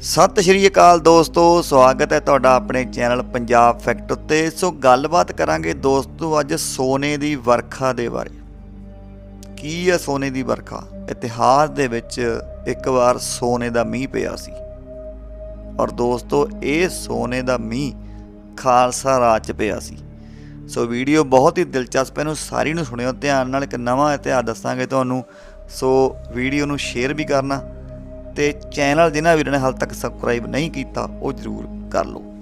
ਸਤਿ ਸ਼੍ਰੀ ਅਕਾਲ ਦੋਸਤੋ, ਸਵਾਗਤ ਹੈ ਤੁਹਾਡਾ ਆਪਣੇ ਚੈਨਲ ਪੰਜਾਬ ਫੈਕਟ ਉੱਤੇ। ਸੋ ਗੱਲਬਾਤ ਕਰਾਂਗੇ ਦੋਸਤੋ ਅੱਜ ਸੋਨੇ ਦੀ ਵਰਖਾ ਦੇ ਬਾਰੇ। ਕੀ ਹੈ ਸੋਨੇ ਦੀ ਵਰਖਾ? ਇਤਿਹਾਸ ਦੇ ਵਿੱਚ ਇੱਕ ਵਾਰ ਸੋਨੇ ਦਾ ਮੀਂਹ ਪਿਆ ਸੀ। ਔਰ ਦੋਸਤੋ, ਇਹ ਸੋਨੇ ਦਾ ਮੀਂਹ ਖਾਲਸਾ ਰਾਜ 'ਚ ਪਿਆ ਸੀ। ਸੋ ਵੀਡੀਓ ਬਹੁਤ ਹੀ ਦਿਲਚਸਪ ਹੈ, ਇਹਨੂੰ ਸਾਰੀ ਨੂੰ ਸੁਣਿਓ, ਧਿਆਨ ਨਾਲ ਇੱਕ ਨਵਾਂ ਇਤਿਹਾਸ ਦੱਸਾਂਗੇ ਤੁਹਾਨੂੰ। ਸੋ ਵੀਡੀਓ ਨੂੰ ਸ਼ੇਅਰ ਵੀ ਕਰਨਾ ਤੇ ਚੈਨਲ ਜਿਨ੍ਹਾਂ ਵੀਰਾਂ ਨੇ ਹਾਲ ਤੱਕ ਸਬਸਕ੍ਰਾਈਬ ਨਹੀਂ ਕੀਤਾ, ਉਹ ਜ਼ਰੂਰ ਕਰ ਲਓ।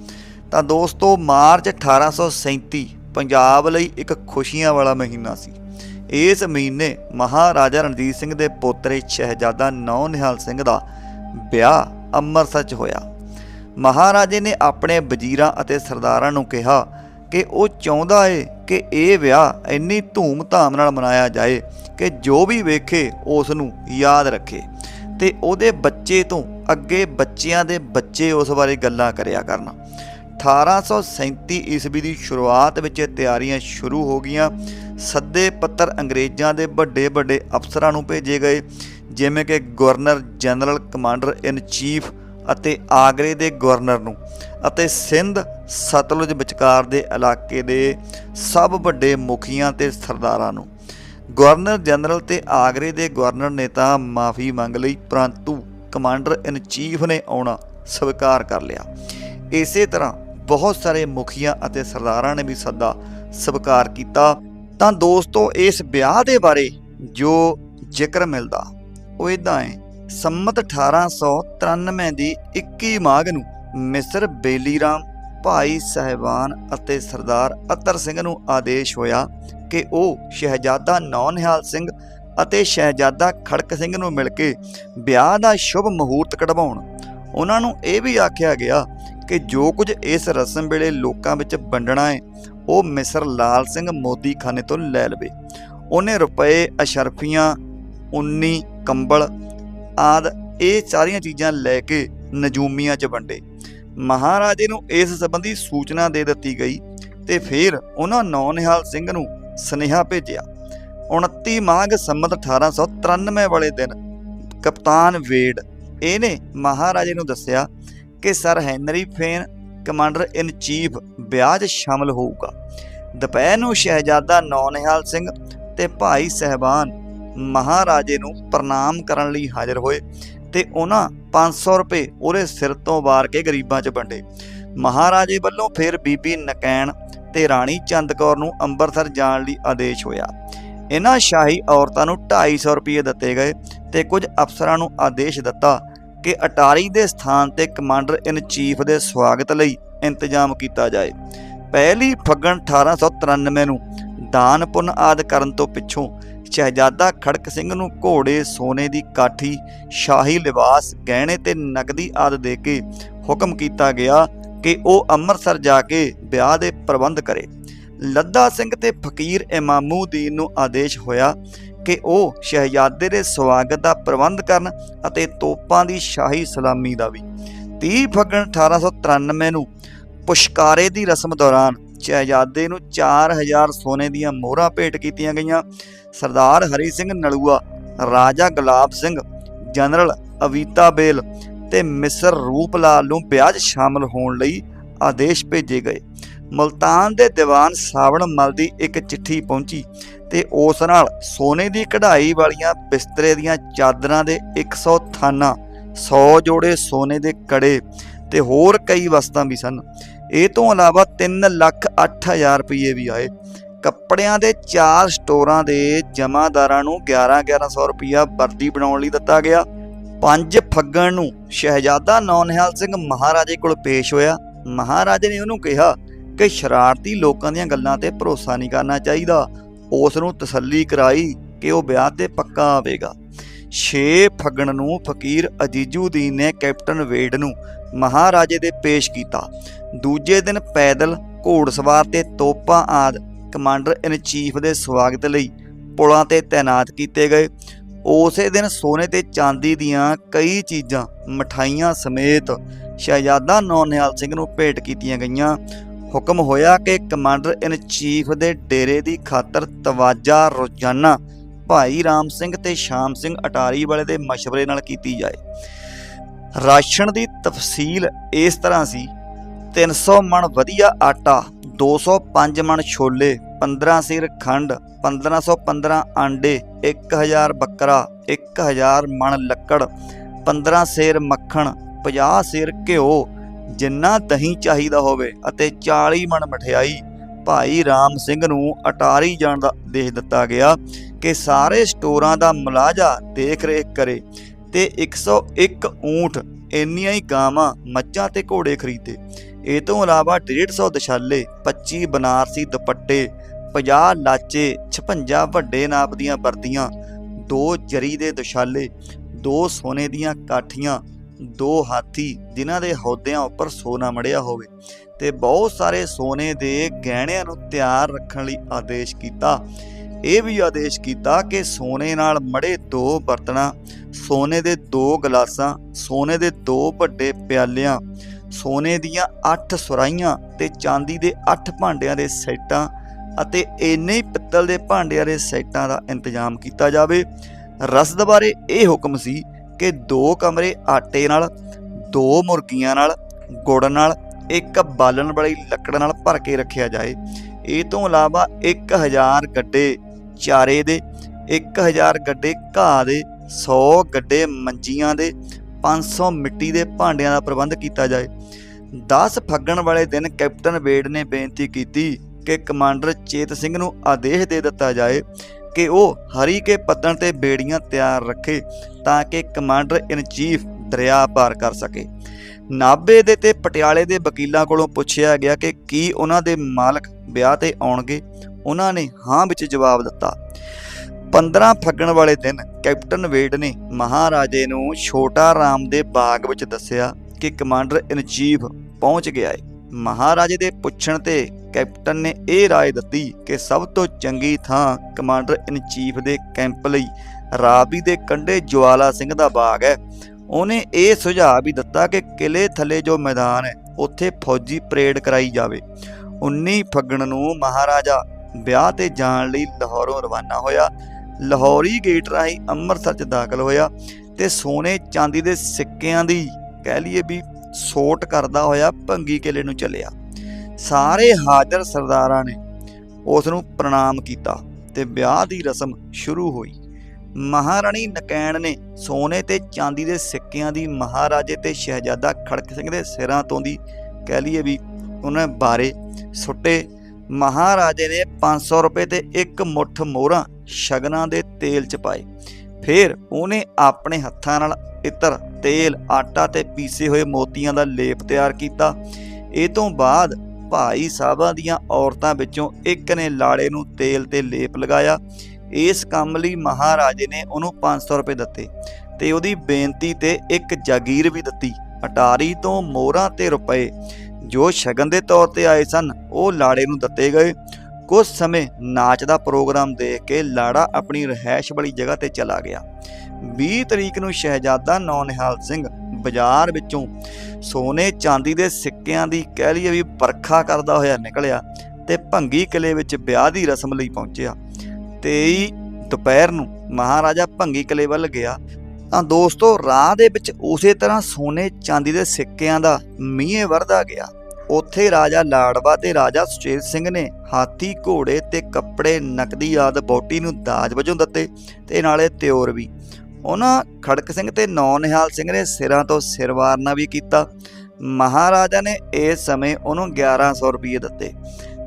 ਤਾਂ ਦੋਸਤੋ, ਮਾਰਚ 1837 ਪੰਜਾਬ ਲਈ ਇੱਕ ਖੁਸ਼ੀਆਂ ਵਾਲਾ ਮਹੀਨਾ ਸੀ। ਇਸ ਮਹੀਨੇ ਮਹਾਰਾਜਾ ਰਣਜੀਤ ਸਿੰਘ ਦੇ ਪੋਤਰੇ ਸ਼ਹਿਜ਼ਾਦਾ ਨੌ ਨਿਹਾਲ ਸਿੰਘ ਦਾ ਵਿਆਹ ਅੰਮ੍ਰਿਤਸਰ 'ਚ ਹੋਇਆ। ਮਹਾਰਾਜੇ ਨੇ ਆਪਣੇ ਵਜ਼ੀਰਾਂ ਅਤੇ ਸਰਦਾਰਾਂ ਨੂੰ ਕਿਹਾ ਕਿ ਉਹ ਚਾਹੁੰਦਾ ਏ ਕਿ ਇਹ ਵਿਆਹ ਇੰਨੀ ਧੂਮ-ਧਾਮ ਨਾਲ ਮਨਾਇਆ ਜਾਏ ਕਿ ਜੋ ਵੀ ਵੇਖੇ, ਉਸ ਨੂੰ ਯਾਦ ਰੱਖੇ। ਤੇ ਉਹਦੇ ਬੱਚੇ ਤੋਂ ਅੱਗੇ ਬੱਚਿਆਂ ਦੇ ਬੱਚੇ ਉਸ ਬਾਰੇ ਗੱਲਾਂ ਕਰਿਆ ਕਰਨ। 1837 ਈਸਵੀ ਦੀ ਸ਼ੁਰੂਆਤ ਵਿੱਚ ਇਹ ਤਿਆਰੀਆਂ ਸ਼ੁਰੂ ਹੋ ਗਈਆਂ। ਸੱਦੇ ਪੱਤਰ ਅੰਗਰੇਜ਼ਾਂ ਦੇ ਵੱਡੇ ਵੱਡੇ ਅਫਸਰਾਂ ਨੂੰ ਭੇਜੇ ਗਏ, ਜਿਵੇਂ ਕਿ governor general commander in chief ਅਤੇ ਆਗਰੇ ਦੇ ਗਵਰਨਰ ਨੂੰ। ਅਤੇ ਸਿੰਧ ਸਤਲੁਜ ਵਿਚਕਾਰ ਦੇ ਇਲਾਕੇ ਦੇ ਸਭ ਵੱਡੇ ਮੁਖੀਆਂ ਤੇ ਸਰਦਾਰਾਂ ਨੂੰ। ਗਵਰਨਰ ਜਨਰਲ ਤੇ ਆਗਰੇ ਦੇ ਗਵਰਨਰ ਨੇ ਤਾਂ ਮਾਫੀ ਮੰਗ ਲਈ, ਪਰੰਤੂ ਕਮਾਂਡਰ ਇਨ ਚੀਫ ਨੇ ਆਉਣਾ ਸਵੀਕਾਰ ਕਰ ਲਿਆ। ਇਸੇ ਤਰ੍ਹਾਂ ਬਹੁਤ ਸਾਰੇ ਮੁਖੀਆਂ ਅਤੇ ਸਰਦਾਰਾਂ ਨੇ ਵੀ ਸੱਦਾ ਸਵੀਕਾਰ ਕੀਤਾ। ਤਾਂ ਦੋਸਤੋ, ਇਸ ਵਿਆਹ ਦੇ ਬਾਰੇ ਜੋ ਜ਼ਿਕਰ ਮਿਲਦਾ, ਉਹ ਇਦਾਂ ਹੈ। ਸੰਮਤ 1893 ਦੀ 21 ਮਾਘ ਨੂੰ ਮਿਸਰ ਬੇਲੀਰਾਮ, ਭਾਈ ਸਹਿਬਾਨ ਅਤੇ ਸਰਦਾਰ ਅਤਰ ਸਿੰਘ ਨੂੰ ਆਦੇਸ਼ ਹੋਇਆ। ਕਿ ਉਹ ਸ਼ਹਿਜ਼ਾਦਾ ਨੌਨਿਹਾਲ ਸਿੰਘ ਅਤੇ ਸ਼ਹਿਜ਼ਾਦਾ ਖੜਕ ਸਿੰਘ ਨੂੰ ਮਿਲ ਕੇ ਵਿਆਹ ਦਾ ਸ਼ੁਭ ਮਹੂਰਤ ਕਢਵਾਉਣ। ਉਹਨਾਂ ਨੂੰ ਇਹ ਵੀ ਆਖਿਆ ਗਿਆ ਕਿ ਜੋ ਕੁਝ ਇਸ ਰਸਮ ਵੇਲੇ ਲੋਕਾਂ ਵਿੱਚ ਵੰਡਣਾ ਹੈ, ਉਹ ਮਿਸਰ ਲਾਲ ਸਿੰਘ ਮੋਦੀ ਖਾਨੇ ਤੋਂ ਲੈ ਲਵੇ। ਉਹਨੇ ਰੁਪਏ, ਅਸ਼ਰਫੀਆਂ, ਉੰਨੀ, ਕੰਬਲ ਆਦ ਇਹ ਸਾਰੀਆਂ ਚੀਜ਼ਾਂ ਲੈ ਕੇ ਨਜੂਮੀਆਂ 'ਚ ਵੰਡੇ। ਮਹਾਰਾਜੇ ਨੂੰ ਇਸ ਸੰਬੰਧੀ ਸੂਚਨਾ ਦੇ ਦਿੱਤੀ ਗਈ ਤੇ ਫਿਰ ਉਹਨਾਂ ਨੌਨਿਹਾਲ ਸਿੰਘ ਨੂੰ ਸਨੇਹਾ ਭੇਜਿਆ। 29 ਮਾਘ ਸੰਮਤ 1893 ਵਾਲੇ ਦਿਨ ਕਪਤਾਨ ਵੇਡ ਇਹਨੇ ਮਹਾਰਾਜੇ ਨੂੰ ਦੱਸਿਆ ਕਿ sir Henry Fane, commander in chief ਵਿਆਹ 'ਚ ਸ਼ਾਮਲ ਹੋਊਗਾ। ਦੁਪਹਿਰ ਨੂੰ ਸ਼ਹਿਜ਼ਾਦਾ ਨੌਨਿਹਾਲ ਸਿੰਘ ਤੇ ਭਾਈ ਸਹਿਬਾਨ ਮਹਾਰਾਜੇ ਨੂੰ ਪ੍ਰਣਾਮ ਕਰਨ ਲਈ ਹਾਜ਼ਰ ਹੋਏ ਤੇ ਉਹਨਾਂ 500 ਰੁਪਏ ਉਹਦੇ ਸਿਰ ਤੋਂ ਵਾਰ ਕੇ ਗਰੀਬਾਂ 'ਚ ਵੰਡੇ। ਮਹਾਰਾਜੇ ਵੱਲੋਂ ਫਿਰ ਬੀਬੀ ਨਕੈਣ ਅਤੇ ਰਾਣੀ ਚੰਦ ਕੌਰ ਨੂੰ ਅੰਮ੍ਰਿਤਸਰ ਜਾਣ ਲਈ ਆਦੇਸ਼ ਹੋਇਆ। ਇਹਨਾਂ ਸ਼ਾਹੀ ਔਰਤਾਂ ਨੂੰ 250 ਰੁਪਏ ਦਿੱਤੇ ਗਏ ਤੇ ਕੁਝ ਅਫਸਰਾਂ ਨੂੰ ਆਦੇਸ਼ ਦਿੱਤਾ ਕਿ ਅਟਾਰੀ ਦੇ ਸਥਾਨ ਤੇ ਕਮਾਂਡਰ ਇਨ ਚੀਫ ਦੇ ਸਵਾਗਤ ਲਈ ਇੰਤਜ਼ਾਮ ਕੀਤਾ ਜਾਏ। ਪਹਿਲੀ ਫੱਗਣ 1893 ਨੂੰ ਦਾਨ ਪੁੰਨ ਆਦ ਕਰਨ ਤੋਂ ਪਿੱਛੋਂ ਸ਼ਹਿਜ਼ਾਦਾ ਖੜਕ ਸਿੰਘ ਨੂੰ ਘੋੜੇ ਸੋਨੇ ਦੀ ਕਾਠੀ, ਸ਼ਾਹੀ ਲਿਬਾਸ, ਗਹਿਣੇ ਤੇ ਨਕਦੀ ਆਦ ਦੇ ਕੇ ਹੁਕਮ ਕੀਤਾ ਗਿਆ ਕਿ ਉਹ ਅੰਮ੍ਰਿਤਸਰ ਜਾ ਕੇ ਵਿਆਹ ਦੇ ਪ੍ਰਬੰਧ ਕਰੇ। ਲੱਦਾ ਸਿੰਘ ਤੇ ਫਕੀਰ ਇਮਾਮੂਦੀਨ ਨੂੰ ਆਦੇਸ਼ ਹੋਇਆ ਕਿ ਉਹ ਸ਼ਹਿਜ਼ਾਦੇ ਦੇ ਸਵਾਗਤ ਦਾ ਪ੍ਰਬੰਧ ਕਰਨ ਅਤੇ ਤੋਪਾਂ ਦੀ ਸ਼ਾਹੀ ਸਲਾਮੀ ਦਾ ਵੀ। 30 ਫੱਗਣ 1893 ਨੂੰ ਪੁਸ਼ਕਾਰੇ ਦੀ ਰਸਮ ਦੌਰਾਨ ਸ਼ਹਿਜ਼ਾਦੇ ਨੂੰ 4000 ਸੋਨੇ ਦੀਆਂ ਮੋਹਰਾਂ ਭੇਟ ਕੀਤੀਆਂ ਗਈਆਂ। ਸਰਦਾਰ ਹਰੀ ਸਿੰਘ ਨਲੂਆ, ਰਾਜਾ ਗੁਲਾਬ ਸਿੰਘ, ਜਨਰਲ ਅਵੀਤਾ ਬੇਲ ਤੇ ਮਿਸਰ ਰੂਪਲਾਲ ਨੂੰ ਵਿਆਜ ਸ਼ਾਮਲ ਹੋਣ ਲਈ ਆਦੇਸ਼ ਭੇਜੇ ਗਏ। ਮਲਤਾਨ ਦੇ ਦੀਵਾਨ ਸਾਵਣ ਮਲ ਦੀ ਇੱਕ ਚਿੱਠੀ ਪਹੁੰਚੀ ਤੇ ਉਸ ਨਾਲ ਸੋਨੇ ਦੀ ਕਢਾਈ ਵਾਲੀਆਂ ਬਿਸਤਰੇ ਦੀਆਂ ਚਾਦਰਾਂ ਦੇ 100 ਥਾਨਾ 100 ਜੋੜੇ ਸੋਨੇ ਦੇ ਕੜੇ ਤੇ ਹੋਰ ਕਈ ਵਸਤਾਂ ਵੀ ਸਨ। ਇਹ ਤੋਂ ਇਲਾਵਾ 3 ਲੱਖ 8000 ਰੁਪਏ ਵੀ ਆਏ। ਕੱਪੜਿਆਂ ਦੇ ਚਾਰ ਸਟੋਰਾਂ ਦੇ ਜਮਾਦਾਰਾਂ ਨੂੰ 11 1100 ਰੁਪਇਆ ਵਰਦੀ ਬਣਾਉਣ ਲਈ ਦਿੱਤਾ ਗਿਆ। ਪੰਜ ਫੱਗਣ ਨੂੰ ਸ਼ਹਿਜ਼ਾਦਾ ਨੌਨਿਹਾਲ ਸਿੰਘ ਮਹਾਰਾਜੇ ਕੋਲ ਪੇਸ਼ ਹੋਇਆ। ਮਹਾਰਾਜੇ ਨੇ ਉਹਨੂੰ ਕਿਹਾ ਕਿ ਸ਼ਰਾਰਤੀ ਲੋਕਾਂ ਦੀਆਂ ਗੱਲਾਂ ਤੇ ਭਰੋਸਾ ਨਹੀਂ ਕਰਨਾ ਚਾਹੀਦਾ। ਉਸ ਨੂੰ ਤਸੱਲੀ ਕਰਾਈ ਕਿ ਉਹ ਵਿਆਹ ਤੇ ਪੱਕਾ ਆਵੇਗਾ। 6 ਫੱਗਣ ਨੂੰ ਫਕੀਰ ਅਜੀਜੂਦੀਨ ਨੇ ਕੈਪਟਨ ਵੇਡ ਨੂੰ ਮਹਾਰਾਜੇ ਦੇ ਪੇਸ਼ ਕੀਤਾ। ਦੂਜੇ ਦਿਨ ਪੈਦਲ ਘੋੜਸਵਾਰ ਤੇ ਤੋਪਾਂ ਆਦ ਕਮਾਂਡਰ ਇਨ ਚੀਫ ਦੇ ਸਵਾਗਤ ਲਈ ਪੁਲਾਂ ਤੇ ਤਾਇਨਾਤ ਕੀਤੇ ਗਏ। ਉਸੇ ਦਿਨ ਸੋਨੇ ਤੇ ਚਾਂਦੀ ਦੀਆਂ ਕਈ ਚੀਜ਼ਾਂ ਮਠਾਈਆਂ ਸਮੇਤ ਸ਼ਹਿਜ਼ਾਦਾ ਨੌਨਿਹਾਲ ਸਿੰਘ ਨੂੰ ਭੇਟ ਕੀਤੀਆਂ ਗਈਆਂ। ਹੁਕਮ ਹੋਇਆ ਕਿ ਕਮਾਂਡਰ ਇਨ ਚੀਫ ਦੇ ਡੇਰੇ ਦੀ ਖਾਤਰ ਤਵਾਜਾ ਰੋਜ਼ਾਨਾ ਭਾਈ ਰਾਮ ਸਿੰਘ ਤੇ ਸ਼ਾਮ ਸਿੰਘ ਅਟਾਰੀ ਵਾਲੇ ਦੇ ਮਸ਼ਵਰੇ ਨਾਲ ਕੀਤੀ ਜਾਏ। ਰਾਸ਼ਨ ਦੀ ਤਫਸੀਲ ਇਸ ਤਰ੍ਹਾਂ ਸੀ 300 ਮਣ ਵਧੀਆ ਆਟਾ 205 ਮਣ ਛੋਲੇ 15 ਸਿਰ ਖੰਡ 1515 ਆਂਡੇ 1000 ਬੱਕਰਾ 1000 ਮਣ ਲੱਕੜ 15 ਸੇਰ ਮੱਖਣ 50 ਸੇਰ ਘਿਓ, ਜਿੰਨਾ ਦਹੀਂ ਚਾਹੀਦਾ ਹੋਵੇ ਅਤੇ 40 ਮਣ ਮਠਿਆਈ। ਭਾਈ ਰਾਮ ਸਿੰਘ ਨੂੰ ਅਟਾਰੀ ਜਾਣ ਦਾ ਦੇਖ ਦਿੱਤਾ ਗਿਆ ਕਿ ਸਾਰੇ ਸਟੋਰਾਂ ਦਾ ਮੁਲਾਜ਼ਾ ਦੇਖ ਰੇਖ ਕਰੇ ਤੇ 101 ਊਂਠ ਇੰਨੀਆਂ ਹੀ ਗਾਵਾਂ, ਮੱਝਾਂ ਤੇ ਘੋੜੇ ਖਰੀਦੇ। ਇਹ ਤੋਂ ਇਲਾਵਾ 150 ਦਸ਼ਾਲੇ 25 ਬਨਾਰਸੀ ਦੁਪੱਟੇ 50 ਲਾਚੇ 56 ਵੱਡੇ ਨਾਪ ਦੀਆਂ ਵਰਦੀਆਂ, ਦੋ ਜਰੀ ਦੇ ਦੁਸ਼ਾਲੇ, ਦੋ ਸੋਨੇ ਦੀਆਂ ਕਾਠੀਆਂ, ਦੋ ਹਾਥੀ ਜਿਨ੍ਹਾਂ ਦੇ ਹੌਦਿਆਂ ਉੱਪਰ ਸੋਨਾ ਮੜਿਆ ਹੋਵੇ ਤੇ ਬਹੁਤ ਸਾਰੇ ਸੋਨੇ ਦੇ ਗਹਿਣਿਆਂ ਨੂੰ ਤਿਆਰ ਰੱਖਣ ਲਈ ਆਦੇਸ਼ ਕੀਤਾ। ਇਹ ਵੀ ਆਦੇਸ਼ ਕੀਤਾ ਕਿ ਸੋਨੇ ਨਾਲ ਮੜੇ ਦੋ ਬਰਤਨਾਂ, ਸੋਨੇ ਦੇ ਦੋ ਗਲਾਸਾਂ, ਸੋਨੇ ਦੇ ਦੋ ਵੱਡੇ ਪਿਆਲਿਆਂ, ਸੋਨੇ ਦੀਆਂ 8 ਸੁਰਾਈਆਂ ਤੇ ਚਾਂਦੀ ਦੇ 8 ਭਾਂਡਿਆਂ ਦੇ ਸੈਟਾਂ ਅਤੇ ਇੰਨੇ ਹੀ ਪਿੱਤਲ ਦੇ ਭਾਂਡਿਆਂ ਦੇ ਸੈੱਟਾਂ ਦਾ ਇੰਤਜ਼ਾਮ ਕੀਤਾ ਜਾਵੇ ਰਸਦ ਬਾਰੇ ਇਹ ਹੁਕਮ ਸੀ ਕਿ ਦੋ ਕਮਰੇ ਆਟੇ ਨਾਲ, ਦੋ ਮੁਰਗੀਆਂ ਨਾਲ, ਗੁੜ ਨਾਲ, ਇੱਕ ਬਾਲਣ ਵਾਲੀ ਲੱਕੜ ਨਾਲ ਭਰ ਕੇ ਰੱਖਿਆ ਜਾਏ। ਇਹ ਤੋਂ ਇਲਾਵਾ 1000 ਗੱਡੇ ਚਾਰੇ ਦੇ 1000 ਗੱਡੇ ਘਾਹ ਦੇ 100 ਗੱਡੇ ਮੰਜੀਆਂ ਦੇ 500 ਮਿੱਟੀ ਦੇ ਭਾਂਡਿਆਂ ਦਾ ਪ੍ਰਬੰਧ ਕੀਤਾ ਜਾਏ। 10 ਫੱਗਣ ਵਾਲੇ ਦਿਨ ਕੈਪਟਨ ਵੇਡ ਨੇ ਬੇਨਤੀ ਕੀਤੀ ਕਿ ਕਮਾਂਡਰ ਚੇਤ ਸਿੰਘ ਨੂੰ ਆਦੇਸ਼ ਦੇ ਦਿੱਤਾ ਜਾਏ ਕਿ ਉਹ ਹਰੀ ਕੇ ਪੱਤਣ ਤੇ ਬੇੜੀਆਂ ਤਿਆਰ ਰੱਖੇ ਤਾਂ ਕਿ ਕਮਾਂਡਰ ਇਨ ਚੀਫ ਦਰਿਆ ਪਾਰ ਕਰ ਸਕੇ। ਨਾਬੇ ਦੇ ਤੇ ਪਟਿਆਲੇ ਦੇ ਵਕੀਲਾਂ ਕੋਲੋਂ ਪੁੱਛਿਆ ਗਿਆ ਕਿ ਕੀ ਉਹਨਾਂ ਦੇ ਮਾਲਕ ਵਿਆਹ ਤੇ ਆਉਣਗੇ, ਉਹਨਾਂ ਨੇ ਹਾਂ ਵਿੱਚ ਜਵਾਬ ਦਿੱਤਾ। 15 ਫੱਗਣ ਵਾਲੇ ਦਿਨ ਕੈਪਟਨ ਵੇਡ ਨੇ ਮਹਾਰਾਜੇ ਨੂੰ ਛੋਟਾ ਰਾਮ ਦੇ ਬਾਗ ਵਿੱਚ ਦੱਸਿਆ ਕਿ ਕਮਾਂਡਰ ਇਨ ਚੀਫ ਪਹੁੰਚ ਗਿਆ ਹੈ ਮਹਾਰਾਜੇ ਦੇ ਪੁੱਛਣ ਤੇ ਕੈਪਟਨ ਨੇ ਇਹ رائے ਦਿੱਤੀ ਕਿ ਸਭ ਤੋਂ ਚੰਗੀ ਥਾਂ ਕਮਾਂਡਰ ਇਨ ਚੀਫ ਦੇ ਕੈਂਪ ਲਈ ਰਾਵੀ ਦੇ ਕੰਢੇ ਜਵਾਲਾ ਸਿੰਘ ਦਾ ਬਾਗ ਹੈ ਉਹਨੇ ਇਹ ਸੁਝਾਅ ਵੀ ਦਿੱਤਾ ਕਿ ਕਿਲੇ ਥੱਲੇ ਜੋ ਮੈਦਾਨ ਹੈ ਉੱਥੇ ਫੌਜੀ ਪਰੇਡ ਕਰਾਈ ਜਾਵੇ 19 ਫੱਗਣ ਨੂੰ ਮਹਾਰਾਜਾ ਵਿਆਹ ਤੇ ਜਾਣ ਲਈ ਲਾਹੌਰੋਂ ਰਵਾਨਾ ਹੋਇਆ ਲਾਹੌਰੀ ਗੇਟ ਰਾਹੀਂ ਅੰਮ੍ਰਿਤਸਰ 'ਚ ਦਾਖਲ ਹੋਇਆ ਤੇ ਸੋਨੇ ਚਾਂਦੀ ਦੇ ਸਿੱਕਿਆਂ ਦੀ ਕਹਿ ਲਈਏ ਵੀ ਸੋਟ ਕਰਦਾ ਹੋਇਆ ਭੰਗੀ ਕਿਲੇ ਨੂੰ ਚੱਲਿਆ। ਸਾਰੇ ਹਾਜ਼ਰ ਸਰਦਾਰਾਂ ਨੇ ਉਸ ਨੂੰ ਪ੍ਰਣਾਮ ਕੀਤਾ ਤੇ ਵਿਆਹ ਦੀ ਰਸਮ ਸ਼ੁਰੂ ਹੋਈ। ਮਹਾਰਾਣੀ ਨਕੈਣ ਨੇ ਸੋਨੇ ਤੇ ਚਾਂਦੀ ਦੇ ਸਿੱਕਿਆਂ ਦੀ ਮਹਾਰਾਜੇ ਤੇ ਸ਼ਹਿਜ਼ਾਦਾ ਖੜਕ ਸਿੰਘ ਦੇ ਸਿਰਾਂ ਤੋਂ ਦੀ ਕਹਿ ਲਈਏ ਵੀ ਉਹਨਾਂ ਬਾਰੇ ਸੁੱਟੇ। ਮਹਾਰਾਜੇ ਨੇ 500 ਰੁਪਏ ਤੇ ਇੱਕ ਮੁੱਠ ਮੋਹਰਾਂ ਸ਼ਗਨਾਂ ਦੇ ਤੇਲ ਚ ਪਾਏ। ਫਿਰ ਉਹਨੇ ਆਪਣੇ ਹੱਥਾਂ ਨਾਲ ਇਤਰ ਤੇਲ, ਆਟਾ ਤੇ ਪੀਸੇ ਹੋਏ ਮੋਤੀਆਂ ਦਾ ਲੇਪ ਤਿਆਰ ਕੀਤਾ। ਇਹ ਤੋਂ ਬਾਅਦ ਭਾਈ ਸਾਹਿਬਾਂ ਦੀਆਂ ਔਰਤਾਂ ਵਿੱਚੋਂ ਇੱਕ ਨੇ ਲਾੜੇ ਨੂੰ ਤੇਲ ਤੇ ਲੇਪ ਲਗਾਇਆ। ਇਸ ਕੰਮ ਲਈ ਮਹਾਰਾਜੇ ਨੇ ਉਹਨੂੰ 500 ਰੁਪਏ ਦਿੱਤੇ ਤੇ ਉਹਦੀ ਬੇਨਤੀ ਤੇ ਇੱਕ ਜਾਗੀਰ ਵੀ ਦਿੱਤੀ। ਅਟਾਰੀ ਤੋਂ ਮੋਹਰਾਂ ਤੇ ਰੁਪਏ ਜੋ ਸ਼ਗਨ ਦੇ ਤੌਰ ਤੇ ਆਏ ਸਨ, ਉਹ ਲਾੜੇ ਨੂੰ ਦਿੱਤੇ ਗਏ। ਕੁਝ ਸਮੇਂ ਨਾਚ ਦਾ ਪ੍ਰੋਗਰਾਮ ਦੇਖ ਕੇ ਲਾੜਾ ਆਪਣੀ ਰਹਿائش ਵਾਲੀ ਜਗ੍ਹਾ ਤੇ ਚਲਾ ਗਿਆ। 20 ਤਰੀਕ ਨੂੰ ਸ਼ਹਿਜ਼ਾਦਾ ਨੌਨਿਹਾਲ ਸਿੰਘ ਬਾਜ਼ਾਰ ਵਿੱਚੋਂ ਸੋਨੇ ਚਾਂਦੀ ਦੇ ਸਿੱਕਿਆਂ ਦੀ ਕਹਿ ਲਈਏ ਵੀ ਪਰਖਾ ਕਰਦਾ ਹੋਇਆ ਨਿਕਲਿਆ ਤੇ ਭੰਗੀ ਕਿਲੇ ਵਿੱਚ ਵਿਆਹ ਦੀ ਰਸਮ ਲਈ ਪਹੁੰਚਿਆ। 23 ਦੁਪਹਿਰ ਨੂੰ ਮਹਾਰਾਜਾ ਭੰਗੀ ਕਿਲੇ ਵੱਲ ਗਿਆ। ਤਾਂ ਦੋਸਤੋ, ਰਾਹ ਦੇ ਵਿੱਚ ਉਸੇ ਤਰ੍ਹਾਂ ਸੋਨੇ ਚਾਂਦੀ ਦੇ ਸਿੱਕਿਆਂ ਦਾ ਮੀਂਹ ਵਰਦਾ ਗਿਆ। ਉੱਥੇ ਰਾਜਾ ਲਾੜਵਾ ਤੇ ਰਾਜਾ ਸੁਚੇਤ ਸਿੰਘ ਨੇ ਹਾਥੀ, ਘੋੜੇ ਤੇ ਕੱਪੜੇ ਨਕਦੀ ਆਦ ਬੋਟੀ ਨੂੰ ਦਾਜ ਵਜੋਂ ਦਿੱਤੇ ਤੇ ਨਾਲੇ ਤਿਉਰ ਵੀ। ਉਹਨਾਂ ਖੜਕ ਸਿੰਘ ਤੇ ਨੌ ਨਿਹਾਲ ਸਿੰਘ ਨੇ ਸਿਰਾਂ ਤੋਂ ਸਿਰ ਵਾਰਨਾ ਵੀ ਕੀਤਾ। ਮਹਾਰਾਜਾ ਨੇ ਇਸ ਸਮੇਂ ਉਹਨੂੰ 1100 ਰੁਪਏ ਦਿੱਤੇ।